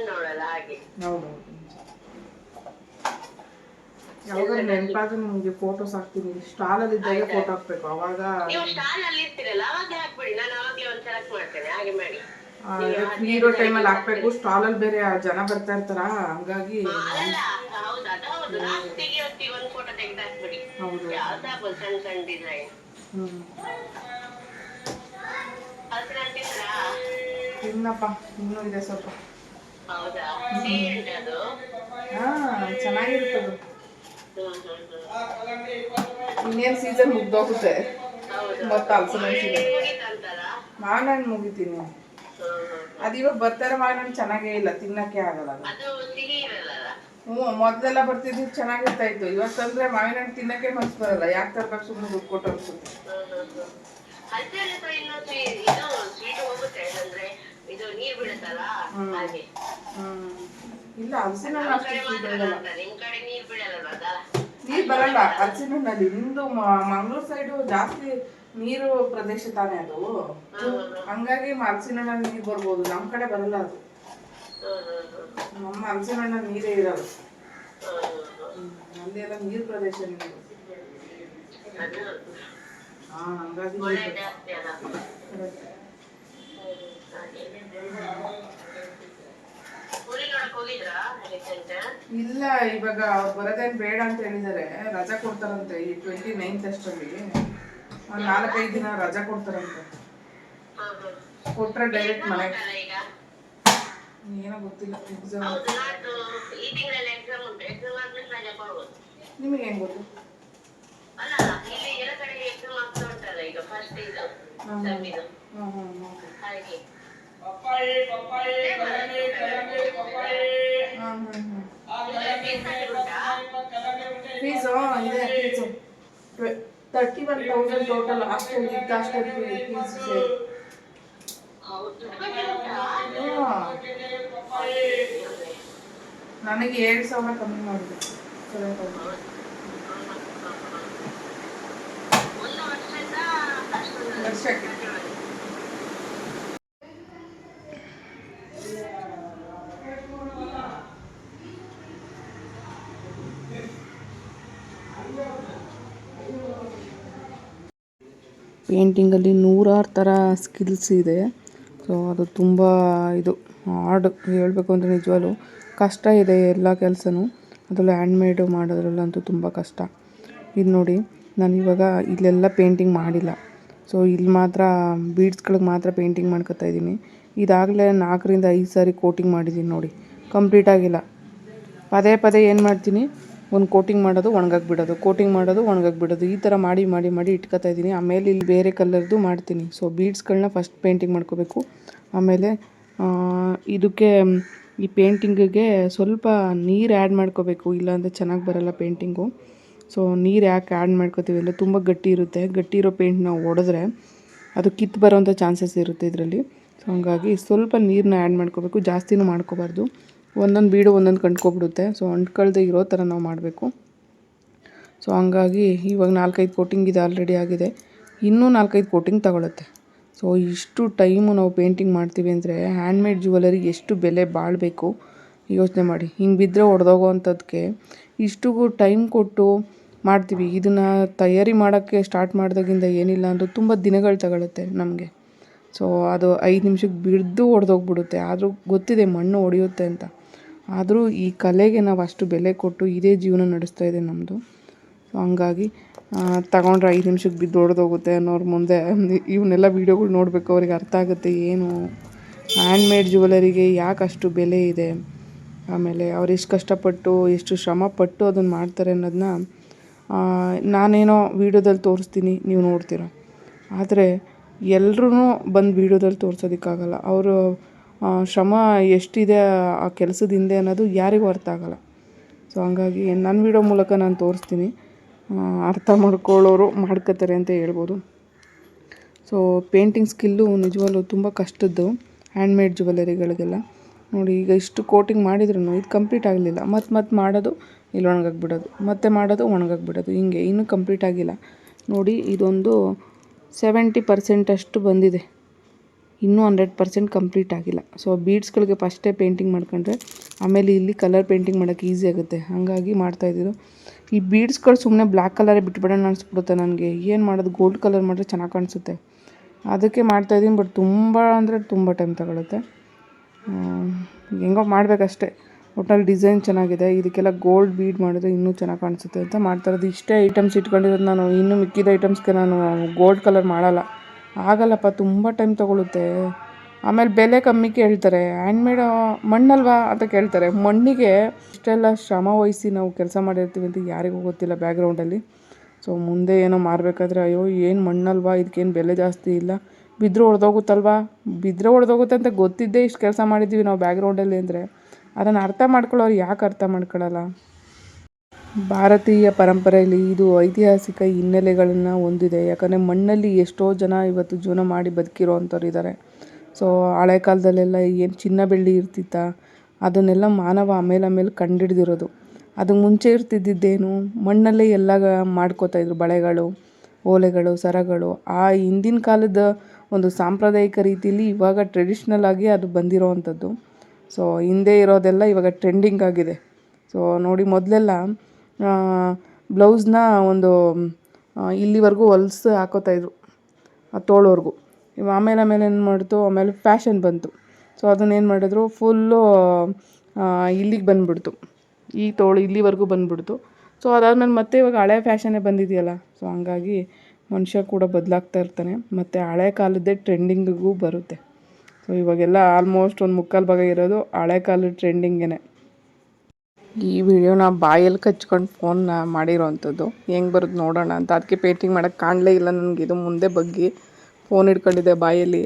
ನೋಡಲ್ಲ ಹಾಗೆ. ಯಾವಾಗ ನೆನಪಾದ್ರೆ ನಿಮ್ಗೆ ಫೋಟೋಸ್ ಹಾಕ್ತೀನಿ. ಸ್ಟಾಲಲ್ಲಿ ಇದ್ದಾಗ ಫೋಟೋ ಹಾಕ್ಬೇಕು ಅವಾಗ ನೀವು ಸ್ಟಾಲ್ ಅಲ್ಲಿ ಇರ್ತೀರಲ್ಲ ಅವಾಗ ಹಾಕ್ಬಿಡಿ. ನಾನು ಅವಾಗಲೇ ಒಂದು ಸೆಲೆಕ್ಟ್ ಮಾಡ್ತೇನೆ ಹಾಗೆ ಮಾಡಿ. ಫ್ರೀ ಇರೋ ಟೈಮಲ್ಲಿ ಹಾಕ್ಬೇಕು. ಸ್ಟಾಲಲ್ಲಿ ಬೇರೆ ಜನ ಬರ್ತಾ ಇರ್ತಾರ? ಹಂಗಾಗಿ ಅಲ್ಲ ಹೌದು ಅದು ಹೌದು. ಲಾಸ್ಟಿಗೆ ಹೊತ್ತಿಗೆ ಒಂದು ಯಾವ್ದಾಗ್ಬೋದು ಸಣ್ಣ ಸಣ್ಣ ಡಿಸೈನ್ ಅಂಟಿದ್ರಾ? ಇನ್ನೂ ಇದೆ ಸ್ವಲ್ಪ. ಹೌದಾ? ಅದು? ಹಾಂ ಇನ್ನೇನು ಸೀಸನ್ ಮುಗ್ದೋಗುತ್ತೆ? ಮತ್ತೆ ಹಲಸಿನ ಮಾವಿನ ಮುಗಿತೀನಿ. ಅದು ಇವಾಗ ಬರ್ತಾರೆ ಮಾವಿನ ಚೆನ್ನಾಗೇ ಇಲ್ಲ ತಿನ್ನಕ್ಕೆ ಆಗಲ್ಲ ಅದು. ಅದು ಸಿಹಿ ಇರಲ್ಲ ಹ್ಞೂ ಮೊದಲೆಲ್ಲ ಬರ್ತಿದ್ದು ಚೆನ್ನಾಗಿರ್ತಾ ಇತ್ತು. ಇವತ್ತಂದ್ರೆ ಮಾವಿನ ಹಣ್ಣು ತಿನ್ನಕ್ಕೆ ಮನ್ಸು ಬರಲ್ಲ. ಯಾಕೆ ತರ್ಬೇಕು ಸುಮ್ಮನೆ ದುಡ್ಡು ಕೊಟ್ಟು ಅನ್ಸುತ್ತೆ. ಹಾಗೆ. ಇಲ್ಲ ಹಲಸಿನ ನಮ್ ನಿಮ್ ನೀರ್ ಬರಲ್ಲ. ಹಲಸಿನ ಹಣ್ಣಲ್ಲಿ ನಿಮ್ದು ಮಂಗ್ಳೂರ್ ಸೈಡು ಜಾಸ್ತಿ ನೀರು ಪ್ರದೇಶ ತಾನೇ ಅದು. ಹಂಗಾಗಿ ಹಲಸಿನ ಹಣ್ಣಲ್ಲಿ ನೀರು ಬರ್ಬೋದು. ನಮ್ಮ ಕಡೆ ಬರಲ್ಲ ಅದು. ನಮ್ಮ ಹಲಸಿನ ಹಣ್ಣಲ್ಲಿ ನೀರೇ ಇರಲ್ಲ. ಎಲ್ಲ ನೀರು ಪ್ರದೇಶ ನೀವು ಅದು ಹಾ ಹಂಗಾಗಿ ನೀರು ಇಲ್ಲ ಇವಾಗ ಅವ್ರು ಬರೋದೇನ್ ಬೇಡ ಅಂತ ಹೇಳಿದಾರೆ. ರಜಾ ಕೊಡ್ತಾರಂತೆ ಈ ಟ್ವೆಂಟಿ ನೈನ್ತ್ ಅಷ್ಟರಲ್ಲಿ. ನಾಲ್ಕೈದು ದಿನ ರಜಾ ಕೊಡ್ತಾರಂತೆ. ಕೊಟ್ರೆ ಡೈರೆಕ್ಟ್ ಮನೆಗೆ ಏನೋ ಗೊತ್ತಿಲ್ಲ ಎಕ್ಸಾಮ್ ಹೌದು ನಾಡ್ದು ಈ ತಿಂಗಳಲ್ಲಿ ಎಕ್ಸಾಮ್ ಉಂಟು. ಎಕ್ಸಾಮ್ ಆದ್ಮೇಲೆ ರಜೆ ಕೊಡ್ಬೋದು ನಿಮಗೆ ಹೆಂಗ್ ಗೊತ್ತು? ಅಲ್ಲ ಇಲ್ಲಿ ಎಲ್ಲ ಕಡೆ ಎಕ್ಸಾಮ್ ಆಗ್ತಾ ಉಂಟಲ್ಲ ಈಗ ಫಸ್ಟ್ ಇದು. ಸೆಮ್ ಇದು. ಹ್ಮ್ ಹ್ಮ್ ಹಾಗೆ. ಹ್ಮ್ ಹ್ಮ್ ಹ್ಮ್. ಫೀಸ್ ಉಂಟಾ? ಫೀಸು ಇದೆ fees thirty one thousand total ಅಷ್ಟು ಇದ್ದ ಹಾಸ್ಟೆಲ್ ಫೀಸ್ ಸೇರಿ. ನನಗೆ ಏಳು ಸಾವಿರ ಕಮ್ಮಿ ಮಾಡಿದೆ. ವರ್ಷಕ್ಕೆ ಪೇಂಟಿಂಗಲ್ಲಿ ನೂರಾರು ಥರ ಸ್ಕಿಲ್ಸ್ ಇದೆ. ಸೊ, ಅದು ತುಂಬ ಇದು ಹಾರ್ಡ್ ಹೇಳಬೇಕು ಅಂದರೆ ನಿಜವಾಗ್ಲೂ ಕಷ್ಟ ಇದೆ ಎಲ್ಲ ಕೆಲಸನೂ. ಅದರಲ್ಲೂ ಹ್ಯಾಂಡ್ಮೇಡು ಮಾಡೋದ್ರಲ್ಲಂತೂ ತುಂಬ ಕಷ್ಟ. ಇದು ನೋಡಿ, ನಾನು ಇವಾಗ ಇಲ್ಲೆಲ್ಲ ಪೇಂಟಿಂಗ್ ಮಾಡಿಲ್ಲ. ಸೊ ಇಲ್ಲಿ ಮಾತ್ರ ಬೀಡ್ಸ್ಗಳಿಗೆ ಮಾತ್ರ ಪೇಂಟಿಂಗ್ ಮಾಡ್ಕೊತಾ ಇದ್ದೀನಿ. ಇದಾಗಲೇ ನಾಲ್ಕರಿಂದ ಐದು ಸಾರಿ ಕೋಟಿಂಗ್ ಮಾಡಿದ್ದೀನಿ ನೋಡಿ. ಕಂಪ್ಲೀಟ್ ಆಗಿಲ್ಲ. ಪದೇ ಪದೇ ಏನು ಮಾಡ್ತೀನಿ, ಒಂದು ಕೋಟಿಂಗ್ ಮಾಡೋದು ಒಣಗಾಗಿ ಬಿಡೋದು ಕೋಟಿಂಗ್ ಮಾಡೋದು ಒಣಗಾಗಿ ಬಿಡೋದು ಈ ಥರ ಮಾಡಿ ಮಾಡಿ ಮಾಡಿ ಇಟ್ಕೊತಾ ಇದ್ದೀನಿ. ಆಮೇಲೆ ಇಲ್ಲಿ ಬೇರೆ ಕಲರ್ದು ಮಾಡ್ತೀನಿ. ಸೊ ಬೀಡ್ಸ್ಗಳನ್ನ ಫಸ್ಟ್ ಪೇಂಟಿಂಗ್ ಮಾಡ್ಕೋಬೇಕು. ಆಮೇಲೆ ಇದಕ್ಕೆ, ಈ ಪೇಂಟಿಂಗಿಗೆ ಸ್ವಲ್ಪ ನೀರು ಆ್ಯಡ್ ಮಾಡ್ಕೋಬೇಕು. ಇಲ್ಲಾಂದರೆ ಚೆನ್ನಾಗಿ ಬರಲ್ಲ ಪೇಂಟಿಂಗು. ಸೊ ನೀರು ಯಾಕೆ ಆ್ಯಡ್ ಮಾಡ್ಕೋತೀವಿ ಅಂದರೆ ತುಂಬ ಗಟ್ಟಿ ಇರುತ್ತೆ. ಗಟ್ಟಿ ಇರೋ ಪೇಂಟ್ ನಾವು ಹೊಡೆದ್ರೆ ಅದು ಕಿತ್ತು ಬರೋಂಥ ಚಾನ್ಸಸ್ ಇರುತ್ತೆ ಇದರಲ್ಲಿ. ಸೊ ಹಂಗಾಗಿ ಸ್ವಲ್ಪ ನೀರನ್ನ ಆ್ಯಡ್ ಮಾಡ್ಕೋಬೇಕು. ಜಾಸ್ತಿನೂ ಮಾಡ್ಕೋಬಾರ್ದು. ಒಂದೊಂದು ಬೀಡು ಒಂದೊಂದು ಕಂಡ್ಕೊಬಿಡುತ್ತೆ ಸೊ ಅಂಟ್ಕೊಳ್ದೆ ಇರೋ ಥರ ನಾವು ಮಾಡಬೇಕು. ಸೊ ಹಂಗಾಗಿ ಇವಾಗ ನಾಲ್ಕೈದು ಕೋಟಿಂಗ್ ಇದು, ಆಲ್ರೆಡಿ ಆಗಿದೆ. ಇನ್ನೂ ನಾಲ್ಕೈದು ಕೋಟಿಂಗ್ ತಗೊಳುತ್ತೆ. ಸೊ, ಇಷ್ಟು ಟೈಮು ನಾವು ಪೇಂಟಿಂಗ್ ಮಾಡ್ತೀವಿ ಅಂದರೆ ಹ್ಯಾಂಡ್ಮೇಡ್ ಜುವೆಲರಿಗೆ ಎಷ್ಟು ಬೆಲೆ ಬಾಳಬೇಕು? ಯೋಚನೆ ಮಾಡಿ. ಹಿಂಗೆ ಬಿದ್ದರೆ ಒಡೆದೋಗೋವಂಥದ್ದಕ್ಕೆ ಇಷ್ಟು ಟೈಮ್ ಕೊಟ್ಟು ಮಾಡ್ತೀವಿ. ಇದನ್ನು ತಯಾರಿ ಮಾಡೋಕ್ಕೆ ಸ್ಟಾರ್ಟ್ ಮಾಡಿದಾಗಿಂದ ಏನಿಲ್ಲ ಅಂದರೂ ತುಂಬ ದಿನಗಳು ತಗೊಳುತ್ತೆ ನಮಗೆ. ಸೊ, ಅದು ಐದು ನಿಮಿಷಕ್ಕೆ ಬಿದ್ದು ಒಡೆದೋಗ್ಬಿಡುತ್ತೆ. ಆದರೂ ಗೊತ್ತಿದೆ ಮಣ್ಣು ಒಡೆಯುತ್ತೆ ಅಂತ. ಆದರೂ ಈ ಕಲೆಗೆ ನಾವು ಅಷ್ಟು ಬೆಲೆ ಕೊಟ್ಟು ಇದೇ ಜೀವನ ನಡೆಸ್ತಾ ಇದೆ ನಮ್ಮದು ಸೊ ಹಂಗಾಗಿ ತಗೊಂಡ್ರೆ ಐದು ನಿಮಿಷಕ್ಕೆ ಬಿದ್ದು ಹೊಡೆದೋಗುತ್ತೆ ಅನ್ನೋರ ಮುಂದೆ, ಇವನ್ನೆಲ್ಲ ವೀಡಿಯೋಗಳು ನೋಡಬೇಕು, ಅವ್ರಿಗೆ ಅರ್ಥ ಆಗುತ್ತೆ ಏನು. ಹ್ಯಾಂಡ್ಮೇಡ್ ಜ್ಯುವೆಲರಿಗೆ ಯಾಕೆ ಅಷ್ಟು ಬೆಲೆ ಇದೆ? ಆಮೇಲೆ ಅವ್ರು ಎಷ್ಟು ಕಷ್ಟಪಟ್ಟು, ಎಷ್ಟು ಶ್ರಮ ಪಟ್ಟು ಅದನ್ನು ಮಾಡ್ತಾರೆ ಅನ್ನೋದನ್ನ ನಾನೇನೋ ವೀಡಿಯೋದಲ್ಲಿ ತೋರಿಸ್ತೀನಿ, ನೀವು ನೋಡ್ತೀರ. ಆದರೆ ಎಲ್ಲರೂ ಬಂದು ವೀಡಿಯೋದಲ್ಲಿ ತೋರಿಸೋದಕ್ಕಾಗಲ್ಲ. ಅವರು ಶ್ರಮ ಎಷ್ಟಿದೆ ಆ ಕೆಲಸದ ಹಿಂದೆ ಅನ್ನೋದು ಯಾರಿಗೂ ಅರ್ಥ ಆಗಲ್ಲ. ಸೊ ಹಂಗಾಗಿ ನನ್ನ ವೀಡಿಯೋ ಮೂಲಕ ನಾನು ತೋರಿಸ್ತೀನಿ. ಅರ್ಥ ಮಾಡ್ಕೊಳ್ಳೋರು ಮಾಡ್ಕೋತಾರೆ ಅಂತ ಹೇಳ್ಬೋದು. ಸೊ ಪೇಂಟಿಂಗ್ ಸ್ಕಿಲ್ಲು ನಿಜವಾಗ್ಲೂ ತುಂಬ ಕಷ್ಟದ್ದು ಹ್ಯಾಂಡ್ಮೇಡ್ ಜ್ಯುವೆಲರಿಗಳಿಗೆಲ್ಲ ನೋಡಿ, ಈಗ ಇಷ್ಟು ಕೋಟಿಂಗ್ ಮಾಡಿದ್ರು ಇದು ಕಂಪ್ಲೀಟ್ ಆಗಲಿಲ್ಲ. ಮತ್ತು ಮತ್ತೆ ಮಾಡೋದು ಇಲ್ಲಿ ಒಣಗಾಗ್ಬಿಡೋದು, ಮತ್ತೆ ಮಾಡೋದು ಒಣಗಾಗ್ಬಿಡೋದು ಬಿಡೋದು ಹಿಂಗೆ ಇನ್ನೂ ಕಂಪ್ಲೀಟ್ ಆಗಿಲ್ಲ. ನೋಡಿ, ಇದೊಂದು ಸೆವೆಂಟಿ ಪರ್ಸೆಂಟ್ ಅಷ್ಟು ಬಂದಿದೆ. ಇನ್ನೂ ಹಂಡ್ರೆಡ್ ಪರ್ಸೆಂಟ್ ಕಂಪ್ಲೀಟ್ ಆಗಿಲ್ಲ. ಸೊ ಬೀಡ್ಸ್ಗಳಿಗೆ ಫಸ್ಟೇ ಪೇಂಟಿಂಗ್ ಮಾಡ್ಕೊಂಡ್ರೆ, ಆಮೇಲೆ ಇಲ್ಲಿ ಕಲರ್ ಪೇಂಟಿಂಗ್ ಮಾಡೋಕ್ಕೆ ಈಸಿ ಆಗುತ್ತೆ. ಹಾಗಾಗಿ ಮಾಡ್ತಾಯಿದ್ದು ಈ ಬೀಡ್ಸ್ಗಳು ಸುಮ್ಮನೆ ಬ್ಲ್ಯಾಕ್ ಕಲರೇ ಬಿಟ್ಬಿಡೋಣ ಅನಿಸ್ಬಿಡುತ್ತೆ ನನಗೆ. ಏನು ಮಾಡೋದು? ಗೋಲ್ಡ್ ಕಲರ್ ಮಾಡಿದ್ರೆ ಚೆನ್ನಾಗಿ ಕಾಣಿಸುತ್ತೆ. ಅದಕ್ಕೆ ಮಾಡ್ತಾಯಿದ್ದೀನಿ ಬಟ್ ತುಂಬ ಅಂದರೆ ತುಂಬ ಟೈಮ್ ತಗೊಳುತ್ತೆ. ಹೆಂಗೋ ಮಾಡಬೇಕಷ್ಟೇ. ಒಟ್ಟಲ್ಲಿ ಡಿಸೈನ್ ಚೆನ್ನಾಗಿದೆ. ಇದಕ್ಕೆಲ್ಲ ಗೋಲ್ಡ್ ಬೀಡ್ ಮಾಡಿದ್ರೆ ಇನ್ನೂ ಚೆನ್ನಾಗಿ ಕಾಣಿಸುತ್ತೆ ಅಂತ ಮಾಡ್ತಾ ಇರೋದು. ಇಷ್ಟೇ ಐಟಮ್ಸ್ ಇಟ್ಕೊಂಡಿರೋದು ನಾನು. ಇನ್ನೂ ಮಿಕ್ಕಿದ ಐಟಮ್ಸ್ಗೆ ನಾನು ಗೋಲ್ಡ್ ಕಲರ್ ಮಾಡಲ್ಲ. ಆಗಲ್ಲಪ್ಪ, ತುಂಬ ಟೈಮ್ ತಗೊಳುತ್ತೆ. ಆಮೇಲೆ ಬೆಲೆ ಕಮ್ಮಿ ಕೇಳ್ತಾರೆ. ಹ್ಯಾಂಡ್ಮೇಡ್ ಮಣ್ಣಲ್ವಾ ಅಂತ ಕೇಳ್ತಾರೆ. ಮಣ್ಣಿಗೆ ಇಷ್ಟೆಲ್ಲ ಶ್ರಮ ವಹಿಸಿ ನಾವು ಕೆಲಸ ಮಾಡಿರ್ತೀವಿ ಅಂತ ಯಾರಿಗೂ ಗೊತ್ತಿಲ್ಲ ಬ್ಯಾಕ್ಗ್ರೌಂಡಲ್ಲಿ ಸೊ, ಮುಂದೆ ಏನೋ ಮಾರಬೇಕಾದ್ರೆ, ಅಯ್ಯೋ, ಏನು ಮಣ್ಣಲ್ವಾ? ಇದಕ್ಕೇನು ಬೆಲೆ ಜಾಸ್ತಿ ಇಲ್ಲ. ಬಿದ್ದರೂ ಹೊಡೆದೋಗುತ್ತಲ್ವಾ ಬಿದ್ದರೆ ಹೊಡೆದೋಗುತ್ತೆ ಅಂತ ಗೊತ್ತಿದ್ದೇ ಇಷ್ಟು ಕೆಲಸ ಮಾಡಿದ್ದೀವಿ ನಾವು ಬ್ಯಾಕ್ಗ್ರೌಂಡಲ್ಲಿ ಅಂದರೆ. ಅದನ್ನು ಅರ್ಥ ಮಾಡ್ಕೊಳ್ಳೋರು ಯಾಕೆ ಅರ್ಥ ಮಾಡ್ಕೊಳ್ಳಲ್ಲ? ಭಾರತೀಯ ಪರಂಪರೆಯಲ್ಲಿ ಇದು ಐತಿಹಾಸಿಕ ಹಿನ್ನೆಲೆಗಳನ್ನು ಹೊಂದಿದೆ. ಯಾಕಂದರೆ ಮಣ್ಣಲ್ಲಿ ಎಷ್ಟೋ ಜನ ಇವತ್ತು ಜೀವನ ಮಾಡಿ ಬದುಕಿರೋ ಅಂಥವ್ರು ಇದ್ದಾರೆ ಸೊ ಹಳೆ ಕಾಲದಲ್ಲೆಲ್ಲ ಏನು ಚಿನ್ನ ಬೆಳ್ಳಿ ಇರ್ತಿತ್ತ, ಅದನ್ನೆಲ್ಲ ಮಾನವ ಆಮೇಲೆ ಆಮೇಲೆ ಕಂಡಿಡ್ದಿರೋದು. ಅದು ಮುಂಚೆ ಇರ್ತಿದ್ದಿದ್ದೇನು, ಮಣ್ಣಲ್ಲೇ ಎಲ್ಲ ಮಾಡ್ಕೋತಾ ಇದ್ರು ಬಳೆಗಳು, ಓಲೆಗಳು, ಸರಗಳು. ಆ ಹಿಂದಿನ ಕಾಲದ ಒಂದು ಸಾಂಪ್ರದಾಯಿಕ ರೀತಿಯಲ್ಲಿ ಇವಾಗ ಟ್ರೆಡಿಷ್ನಲ್ ಆಗಿ ಅದು ಬಂದಿರೋ ಅಂಥದ್ದು. ಸೊ ಹಿಂದೆ ಇರೋದೆಲ್ಲ ಇವಾಗ ಟ್ರೆಂಡಿಂಗ್ ಆಗಿದೆ. ಸೊ ನೋಡಿ ಮೊದಲೆಲ್ಲ ಬ್ಲೌಸ್ನ ಒಂದು ಇಲ್ಲಿವರೆಗೂ ಹೊಲ್ಸು ಹಾಕೋತಾಯಿದ್ರು ತೋಳೋರ್ಗು. ಆಮೇಲೆ ಆಮೇಲೆ ಏನು ಮಾಡ್ತು? ಆಮೇಲೆ ಫ್ಯಾಷನ್ ಬಂತು. ಸೊ ಅದನ್ನ ಏನು ಮಾಡಿದ್ರು? ಫುಲ್ಲು ಇಲ್ಲಿಗೆ ಬಂದ್ಬಿಡ್ತು. ಈ ತೋಳು ಇಲ್ಲಿವರೆಗೂ ಬಂದ್ಬಿಡ್ತು. ಸೊ ಅದಾದಮೇಲೆ ಮತ್ತೆ ಇವಾಗ ಹಳೆ ಫ್ಯಾಷನ್ನೇ ಬಂದಿದೆಯಲ್ಲ? ಸೊ ಹಂಗಾಗಿ ಮನುಷ್ಯ ಕೂಡ ಬದಲಾಗ್ತಾ ಇರ್ತಾನೆ. ಮತ್ತು ಹಳೆ ಕಾಲದ್ದೇ ಟ್ರೆಂಡಿಂಗಿಗೂ ಬರುತ್ತೆ. ಸೊ ಇವಾಗೆಲ್ಲ ಆಲ್ಮೋಸ್ಟ್ ಒಂದು ಮುಕ್ಕಾಲು ಭಾಗ ಇರೋದು ಹಳೆ ಕಾಲದ ಟ್ರೆಂಡಿಂಗೇ ಈ ವಿಡಿಯೋನ ಬಾಯಲ್ಲಿ ಕಚ್ಕೊಂಡು ಫೋನ್ನ ಮಾಡಿರೋ ಅಂಥದ್ದು ಹೆಂಗೆ ಬರುತ್ತೆ ನೋಡೋಣ ಅಂತ. ಅದಕ್ಕೆ ಪೇಂಟಿಂಗ್ ಮಾಡೋಕ್ಕೆ ಕಾಣಲೇ ಇಲ್ಲ ನನಗೆ. ಇದು ಮುಂದೆ ಬಗ್ಗಿ ಫೋನ್ ಹಿಡ್ಕೊಂಡಿದ್ದೆ ಬಾಯಲ್ಲಿ.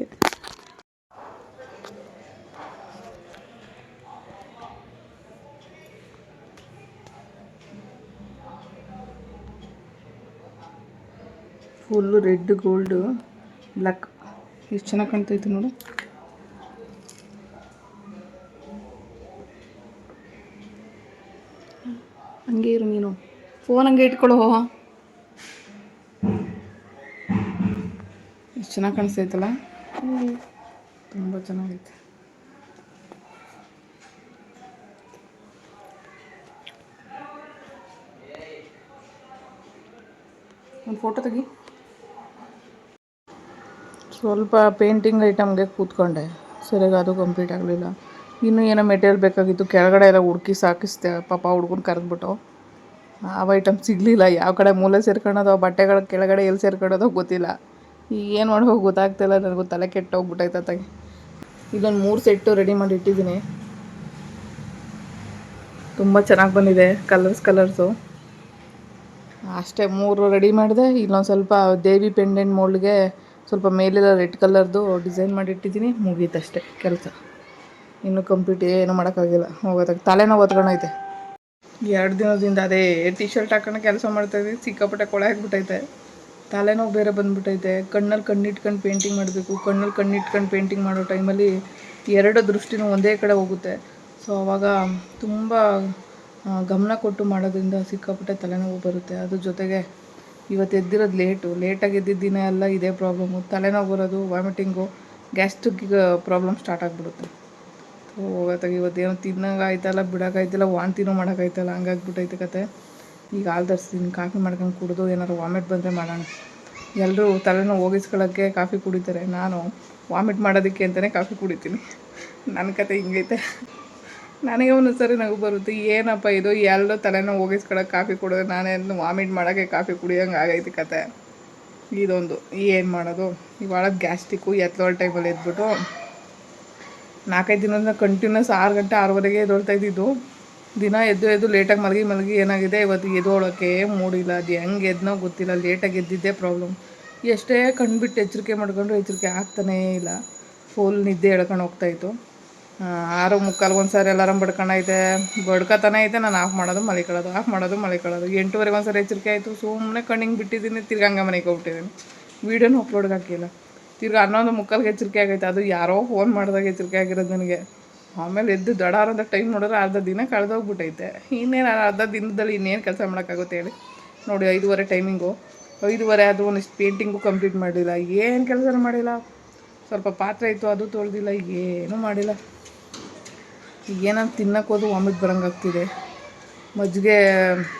ಫುಲ್ಲು ರೆಡ್ ಗೋಲ್ಡು ಬ್ಲ್ಯಾಕ್ ಎಷ್ಟು ಚೆನ್ನಾಗಿ ಕಾಣ್ತೈತೆ ನೋಡು. ಹಂಗೆ ಇರು ನೀನು. ಫೋನ್ ಹಂಗೆ ಇಟ್ಕೊಳ್ಳೋ ಚೆನ್ನಾಗಿ ಕಾಣಿಸ್ತೈತಲ್ಲ? ತುಂಬ ಚೆನ್ನಾಗೈತೆ. ಒಂದು ಫೋಟೋ ತೆಗಿ. ಸ್ವಲ್ಪ ಪೇಂಟಿಂಗ್ ಐಟಮ್ಗೆ ಕೂತ್ಕೊಂಡೆ. ಸರಿಯಾಗಿ ಅದು ಕಂಪ್ಲೀಟ್ ಆಗಲಿಲ್ಲ. ಇನ್ನೂ ಏನೋ ಮೆಟೀರಿಯಲ್ ಬೇಕಾಗಿತ್ತು. ಕೆಳಗಡೆ ಎಲ್ಲ ಹುಡುಕಿ ಸಾಕಿಸ್ತೆ ಪಾಪ ಹುಡ್ಗನ ಕರೆದ್ಬಿಟ್ಟು. ಆ ಐಟಮ್ ಸಿಗಲಿಲ್ಲ. ಯಾವ ಕಡೆ ಮೂಲೆ ಸೇರ್ಕೊಳ್ಳೋದು ಬಟ್ಟೆಗಳ ಕೆಳಗಡೆ ಎಲ್ಲಿ ಸೇರ್ಕೊಳ್ಳೋದೋ ಗೊತ್ತಿಲ್ಲ. ಈಗ ಏನು ಮಾಡ್ಬೇಕು ಗೊತ್ತಾಗ್ತಿಲ್ಲ ನನಗೂ ತಲೆ ಕೆಟ್ಟೋಗ್ಬಿಟ್ಟೈತೆ ಅತ್ತಾಗೆ ಇದೊಂದು ಮೂರು ಸೆಟ್ಟು ರೆಡಿ ಮಾಡಿ ಇಟ್ಟಿದ್ದೀನಿ. ತುಂಬ ಚೆನ್ನಾಗಿ ಬಂದಿದೆ ಕಲರ್ಸ್ ಕಲರ್ಸು ಅಷ್ಟೇ ಮೂರು ರೆಡಿ ಮಾಡಿದೆ, ಇಲ್ಲೊಂದು ಸ್ವಲ್ಪ ದೇವಿ ಪೆಂಡೆಂಟ್ ಮೋಲ್ಡ್ಗೆ ಸ್ವಲ್ಪ ಮೇಲೆಲ್ಲ ರೆಡ್ ಕಲರ್ದು ಡಿಸೈನ್ ಮಾಡಿ ಇಟ್ಟಿದ್ದೀನಿ, ಮುಗೀತಷ್ಟೇ ಕೆಲಸ. ಇನ್ನೂ ಕಂಪ್ಲೀಟ್ ಏನೂ ಮಾಡೋಕ್ಕಾಗಿಲ್ಲ ಹೋಗೋದಾಗ ತಲೆನೋವು ಹೊತ್ಕೊಂಡೈತೆ. ಎರಡು ದಿನದಿಂದ ಅದೇ ಟಿ ಶರ್ಟ್ ಹಾಕೊಂಡು ಕೆಲಸ ಮಾಡ್ತಾಯಿದ್ದೀನಿ ಸಿಕ್ಕಾಪಟ್ಟೆ ಕೊಳೆ ಆಗ್ಬಿಟ್ಟೈತೆ ತಲೆನೋವು ಬೇರೆ ಬಂದುಬಿಟ್ಟೈತೆ ಕಣ್ಣಲ್ಲಿ ಕಣ್ಣಿಟ್ಕೊಂಡು ಪೇಂಟಿಂಗ್ ಮಾಡಬೇಕು. ಕಣ್ಣಲ್ಲಿ ಕಣ್ಣಿಟ್ಕೊಂಡು ಪೇಂಟಿಂಗ್ ಮಾಡೋ ಟೈಮಲ್ಲಿ ಎರಡು ದೃಷ್ಟಿನೂ ಒಂದೇ ಕಡೆ ಹೋಗುತ್ತೆ. ಸೊ ಆವಾಗ ತುಂಬ ಗಮನ ಕೊಟ್ಟು ಮಾಡೋದ್ರಿಂದ ಸಿಕ್ಕಾಪಟ್ಟೆ ತಲೆನೋವು ಬರುತ್ತೆ. ಅದ್ರ ಜೊತೆಗೆ ಇವತ್ತು ಎದ್ದಿರೋದು ಲೇಟು ಲೇಟಾಗಿ ಎದ್ದಿದ್ದ ದಿನ ಎಲ್ಲ ಇದೇ ಪ್ರಾಬ್ಲಮ್ಮು ತಲೆನೋವು ಬರೋದು ವಾಮಿಟಿಂಗು ಗ್ಯಾಸ್ಟ್ರಿಕ್ ಪ್ರಾಬ್ಲಮ್ ಸ್ಟಾರ್ಟ್ ಆಗಿಬಿಡುತ್ತೆ. ಸೊ ಹೋಗತ್ತಾಗ ಏನೂ ತಿನ್ನೋಕ್ಕಾಯ್ತಲ್ಲ ಬಿಡೋಕ್ಕಾಯ್ತಲ್ಲ ವಾಂತಿನೂ ಮಾಡೋಕ್ಕಾಯ್ತಲ್ಲ ಹಂಗಾಗ್ಬಿಟ್ಟೈತೆ ಕತೆ. ಈಗ ಹಾಲು ತರಿಸ್ತೀನಿ ಕಾಫಿ ಮಾಡ್ಕೊಂಡು ಕುಡಿದು ಏನಾದ್ರು ವಾಮಿಟ್ ಬಂದರೆ ಮಾಡೋಣ. ಎಲ್ಲರೂ ತಲೆನೋವು ಹೋಗಿಸ್ಕೊಳ್ಳೋಕ್ಕೆ ಕಾಫಿ ಕುಡಿತಾರೆ. ನಾನು ವಾಮಿಟ್ ಮಾಡೋದಕ್ಕೆ ಅಂತಲೇ ಕಾಫಿ ಕುಡಿತೀನಿ. ನನ್ನ ಕತೆ ಹಿಂಗೈತೆ. ನನಗೆ ಒಂದೊಂದ್ಸರಿ ನಗು ಬರುತ್ತೆ. ಏನಪ್ಪ ಇದು? ಎಲ್ಲರೂ ತಲೆನೋವು ಹೋಗಿಸ್ಕೊಳಕ್ಕೆ ಕಾಫಿ ಕುಡಿದ್ರೆ ನಾನೇನು ವಾಮಿಟ್ ಮಾಡೋಕ್ಕೆ ಕಾಫಿ ಕುಡಿಯೋಂಗೆ ಆಗೈತೆ ಕತೆ. ಇದೊಂದು. ಏನು ಮಾಡೋದು? ಇವಾಗ ಗ್ಯಾಸ್ಟಿಕ್ಕು ಎತ್ತೋಳ್ ಟೈಮಲ್ಲಿ ಎದ್ಬಿಟ್ಟು ನಾಲ್ಕೈದು ದಿನದಿಂದ ಕಂಟಿನ್ಯೂಸ್ ಆರು ಗಂಟೆ ಆರೂವರೆಗೆ ಎದ್ದೊಳ್ತಾ ಇದ್ದಿದ್ದು. ದಿನ ಎದ್ದು ಎದ್ದು ಲೇಟಾಗಿ ಮಲಗಿ ಮಲಗಿ ಏನಾಗಿದೆ? ಇವತ್ತು ಎದ್ದೋಳೋಕ್ಕೆ ಮೂಡಿಲ್ಲ. ಅದು ಹೆಂಗೆ ಎದ್ನೋ ಗೊತ್ತಿಲ್ಲ. ಲೇಟಾಗಿ ಎದ್ದಿದ್ದೇ ಪ್ರಾಬ್ಲಮ್ ಎಷ್ಟೇ ಕಣ್ಬಿಟ್ಟು ಎಚ್ಚರಿಕೆ ಮಾಡ್ಕೊಂಡ್ರು ಎಚ್ಚರಿಕೆ ಆಗ್ತಾನೇ ಇಲ್ಲ. ಫುಲ್ ನಿದ್ದೆ ಎಳ್ಕೊಂಡು ಹೋಗ್ತಾಯಿತ್ತು ಆರು ಮುಕ್ಕಾಲು ಒಂದು ಸಾರಿ ಅಲಾರಂ ಬಡ್ಕೊಂಡೈತೆ ಬಡ್ಕೊತಾನೆ ಐತೆ. ನಾನು ಆಫ್ ಮಾಡೋದು, ಮಲಿಕೊಳ್ಳೋದು ಆಫ್ ಮಾಡೋದು, ಮಲಿಕೊಳ್ಳೋದು. ಎಂಟುವರೆಗೆ ಒಂದು ಸಾರಿ ಎಚ್ಚರಿಕೆ ಆಯಿತು. ಸುಮ್ಮನೆ ಕಣ್ಣಿಗೆ ಬಿಟ್ಟಿದ್ದೀನಿ. ತಿರ್ಗಿ ಹಂಗೆ ಮನೆಗೆ ಹೋಗ್ಬಿಟ್ಟಿದ್ದೀನಿ. ವೀಡಿಯೋನೂ ಅಪ್ಲೋಡ್ಗೆ ಹಾಕಿಲ್ಲ. ತಿರ್ಗಾ ಹನ್ನೊಂದು ಮುಕ್ಕಾಲ್ಗೆ ಎಚ್ಚರಿಕೆ ಆಗೈತೆ. ಅದು ಯಾರೋ ಫೋನ್ ಮಾಡಿದಾಗ ಎಚ್ಚರಿಕೆ ಆಗಿರೋದು ನನಗೆ. ಆಮೇಲೆ ಎದ್ದು ದಡಾರ ಅಂತ ಟೈಮ್ ನೋಡಿದ್ರೆ ಅರ್ಧ ದಿನ ಕಳೆದೋಗ್ಬಿಟ್ಟೈತೆ. ಇನ್ನೇನು ಅರ್ಧ ದಿನದಲ್ಲಿ ಇನ್ನೇನು ಕೆಲಸ ಮಾಡೋಕ್ಕಾಗುತ್ತೆ ಹೇಳಿ. ನೋಡಿ, ಐದುವರೆ ಟೈಮಿಂಗು ಐದುವರೆ ಅದು ಒಂದಿಷ್ಟು ಪೇಂಟಿಂಗು ಕಂಪ್ಲೀಟ್ ಮಾಡಿಲ್ಲ. ಏನು ಕೆಲಸ ಮಾಡಿಲ್ಲ. ಸ್ವಲ್ಪ ಪಾತ್ರೆ ಇತ್ತು, ಅದು ತೊಳೆದಿಲ್ಲ. ಏನೂ ಮಾಡಿಲ್ಲ. ಏನಂತ ತಿನ್ನಕ್ಕೆ ಹೋದ್ರು ವಾಮಿಟ್ ಬರೋಂಗಾಗ್ತಿದೆ. ಮಜ್ಜಿಗೆ,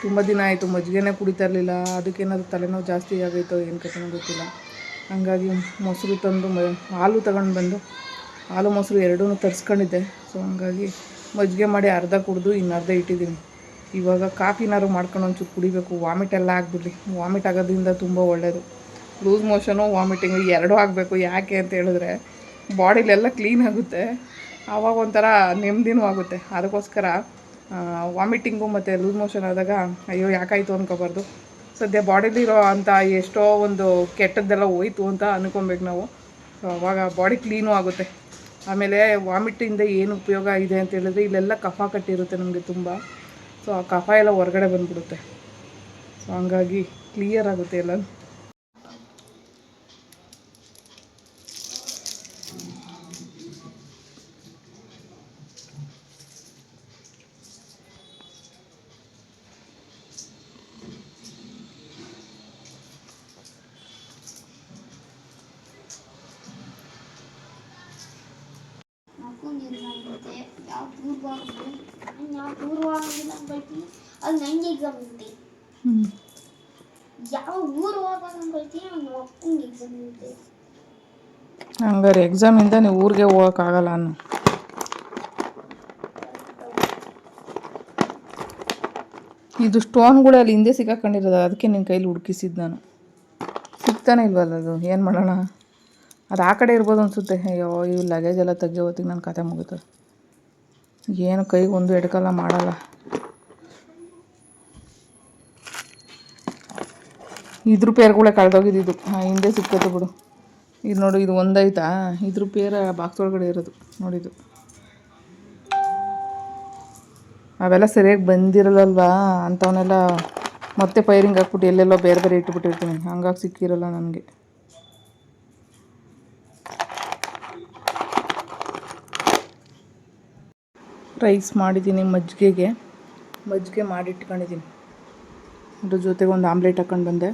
ತುಂಬ ದಿನ ಆಯಿತು. ಮಜ್ಜಿಗೆನೇ ಕುಡಿತಾ ಇರಲಿಲ್ಲ. ಅದಕ್ಕೇನಾದ್ರು ತಲೆನೋವು ಜಾಸ್ತಿ ಆಗೈತೋ, ಏನು ಕಥೆನೋ ಗೊತ್ತಿಲ್ಲ. ಹಂಗಾಗಿ ಮೊಸರು ತಂದು ಹಾಲು ತಗೊಂಡು ಬಂದು ಹಾಲು ಮೊಸರು ಎರಡೂ ತರಿಸ್ಕೊಂಡಿದ್ದೆ. ಸೊ ಹಂಗಾಗಿ ಮಜ್ಜಿಗೆ ಮಾಡಿ ಅರ್ಧ ಕುಡಿದು ಇನ್ನು ಅರ್ಧ ಇಟ್ಟಿದ್ದೀನಿ. ಇವಾಗ ಕಾಫಿನಾರು ಮಾಡ್ಕೊಂಡು ಒಂಚೂರು ಕುಡಿಬೇಕು. ವಾಮಿಟ್ ಎಲ್ಲ ಆಗಿಬಿಡ್ಲಿ. ವಾಮಿಟ್ ಆಗೋದ್ರಿಂದ ತುಂಬ ಒಳ್ಳೆಯದು ಲೂಸ್ ಮೋಷನು ವಾಮಿಟಿಂಗು ಎರಡೂ ಆಗಬೇಕು. ಯಾಕೆ ಅಂತ ಹೇಳಿದ್ರೆ ಬಾಡಿಲೆಲ್ಲ ಕ್ಲೀನ್ ಆಗುತ್ತೆ. ಆವಾಗ ಒಂಥರ ನೆಮ್ಮದಿನೂ ಆಗುತ್ತೆ. ಅದಕ್ಕೋಸ್ಕರ ವಾಮಿಟಿಂಗು ಮತ್ತು ಲೂಸ್ ಮೋಷನ್ ಆದಾಗ ಅಯ್ಯೋ, ಯಾಕಾಯಿತು ಅನ್ಕೋಬಾರ್ದು. ಸದ್ಯ ಬಾಡಿಲಿರೋ ಅಂಥ ಎಷ್ಟೋ ಒಂದು ಕೆಟ್ಟದ್ದೆಲ್ಲ ಹೋಯ್ತು ಅಂತ ಅನ್ಕೊಬೇಕು ನಾವು. ಸೊ ಅವಾಗ ಬಾಡಿ ಕ್ಲೀನೂ ಆಗುತ್ತೆ. ಆಮೇಲೆ ವಾಮಿಟಿಂದ ಏನು ಉಪಯೋಗ ಇದೆ ಅಂತ ಹೇಳಿದ್ರೆ ಇಲ್ಲೆಲ್ಲ ಕಫ ಕಟ್ಟಿರುತ್ತೆ ನಮಗೆ ತುಂಬ. ಸೊ ಆ ಕಫ ಎಲ್ಲ ಹೊರಗಡೆ ಬಂದ್ಬಿಡುತ್ತೆ. ಸೊ ಹಂಗಾಗಿ ಕ್ಲಿಯರ್ ಆಗುತ್ತೆ ಎಲ್ಲ ಹೇಳ್ತೀನಿ ಅದು ನಂಗೆ ಎಕ್ಸಾಮ್ ಇರುತ್ತೆ ಯಾವ ಹಂಗಾರೆ ಎಕ್ಸಾಮಿಂದ ನೀವು ಊರಿಗೆ ಹೋಗೋಕ್ಕಾಗಲ್ಲ ಅನ್ನು. ಇದು ಸ್ಟೋನ್ಗಳು ಅಲ್ಲಿ ಹಿಂದೆ ಸಿಕ್ಕಾಕೊಂಡಿರೋದು, ಅದಕ್ಕೆ ನಿನ್ನ ಕೈಲಿ ಹುಡುಕಿಸಿದ್ದು ನಾನು. ಸಿಗ್ತಾನೆ ಇಲ್ವಲ್ಲ ಅದು? ಏನು ಮಾಡೋಣ? ಅದು ಆ ಕಡೆ ಇರ್ಬೋದು ಅನಿಸುತ್ತೆ. ಅಯ್ಯೋ ಇವು ಲಗೇಜ್ ಎಲ್ಲ ತೆಗಿಯೋ ಹೊತ್ತಿಗೆ ನನ್ನ ಕತೆ ಮುಗಿತದೆ. ಏನು ಕೈಗೆ ಒಂದು ಎಡ್ಕಲ್ಲ ಮಾಡಲ್ಲ. ಇದ್ರ ಪೇರ್ಗಳೇ ಕಳೆದೋಗಿದ್ದು ಹಾಂ ಹಿಂದೆ ಸಿಕ್ಕತ್ತೆ ಬಿಡು. ಇದು ನೋಡು, ಇದು ಒಂದೈತಾ ಇದ್ರ ಪೇರ ಬಾಕ್ಸ್ ಒಳಗಡೆ ಇರೋದು ನೋಡಿದ್ದು ಅವೆಲ್ಲ ಸರಿಯಾಗಿ ಬಂದಿರಲ್ಲಲ್ವಾ? ಅಂಥವನ್ನೆಲ್ಲ ಮತ್ತೆ ಪೈರಿಂಗ್ ಹಾಕ್ಬಿಟ್ಟು ಎಲ್ಲೆಲ್ಲೋ ಬೇರೆ ಬೇರೆ ಇಟ್ಬಿಟ್ಟಿರ್ತೀನಿ. ಹಂಗಾಗಿ ಸಿಕ್ಕಿರಲ್ಲ ನನಗೆ. ರೈಸ್ ಮಾಡಿದ್ದೀನಿ ಮಜ್ಜಿಗೆಗೆ. ಮಜ್ಜಿಗೆ ಮಾಡಿಟ್ಕೊಂಡಿದ್ದೀನಿ. ಅದ್ರ ಜೊತೆಗೆ ಒಂದು ಆಮ್ಲೆಟ್ ಹಾಕೊಂಡು ಬಂದೆ.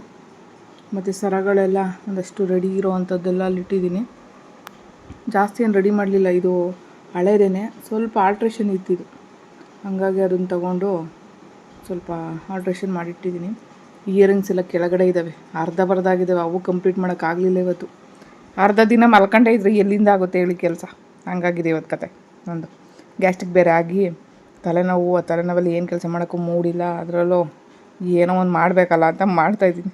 ಮತ್ತು ಸರಗಳೆಲ್ಲ ಒಂದಷ್ಟು ರೆಡಿ ಇರೋ ಅಂಥದ್ದೆಲ್ಲ ಅಲ್ಲಿ ಇಟ್ಟಿದ್ದೀನಿ. ಜಾಸ್ತಿ ಏನು ರೆಡಿ ಮಾಡಲಿಲ್ಲ, ಇದು ಹಳೇದೇನೆ. ಸ್ವಲ್ಪ ಆಲ್ಟ್ರೇಷನ್ ಇತ್ತಿದು ಹಾಗಾಗಿ ಅದನ್ನು ತಗೊಂಡು ಸ್ವಲ್ಪ ಆಲ್ಟ್ರೇಷನ್ ಮಾಡಿಟ್ಟಿದ್ದೀನಿ. ಇಯರಿಂಗ್ಸ್ ಎಲ್ಲ ಕೆಳಗಡೆ ಇದ್ದಾವೆ ಅರ್ಧ ಬರ್ದಾಗಿದ್ದಾವೆ ಅವು ಕಂಪ್ಲೀಟ್ ಮಾಡೋಕ್ಕಾಗಲಿಲ್ಲ ಇವತ್ತು. ಅರ್ಧ ದಿನ ಮಲ್ಕೊಂಡೇ ಇದ್ರೆ ಎಲ್ಲಿಂದ ಆಗುತ್ತೆ ಹೇಳಿ ಕೆಲಸ. ಹಂಗಾಗಿದೆ ಇವತ್ತು ಕತೆ. ಒಂದು ಗ್ಯಾಸ್ಟ್ರಿಕ್ ಬೇರೆ ಆಗಿ ತಲೆನೋವು, ಆ ತಲೆನೋವಲ್ಲಿ ಏನು ಕೆಲಸ ಮಾಡೋಕ್ಕೂ ಮೂಡಿಲ್ಲ, ಅದರಲ್ಲೂ ಏನೋ ಒಂದು ಮಾಡಬೇಕಲ್ಲ ಅಂತ ಮಾಡ್ತಾಯಿದ್ದೀನಿ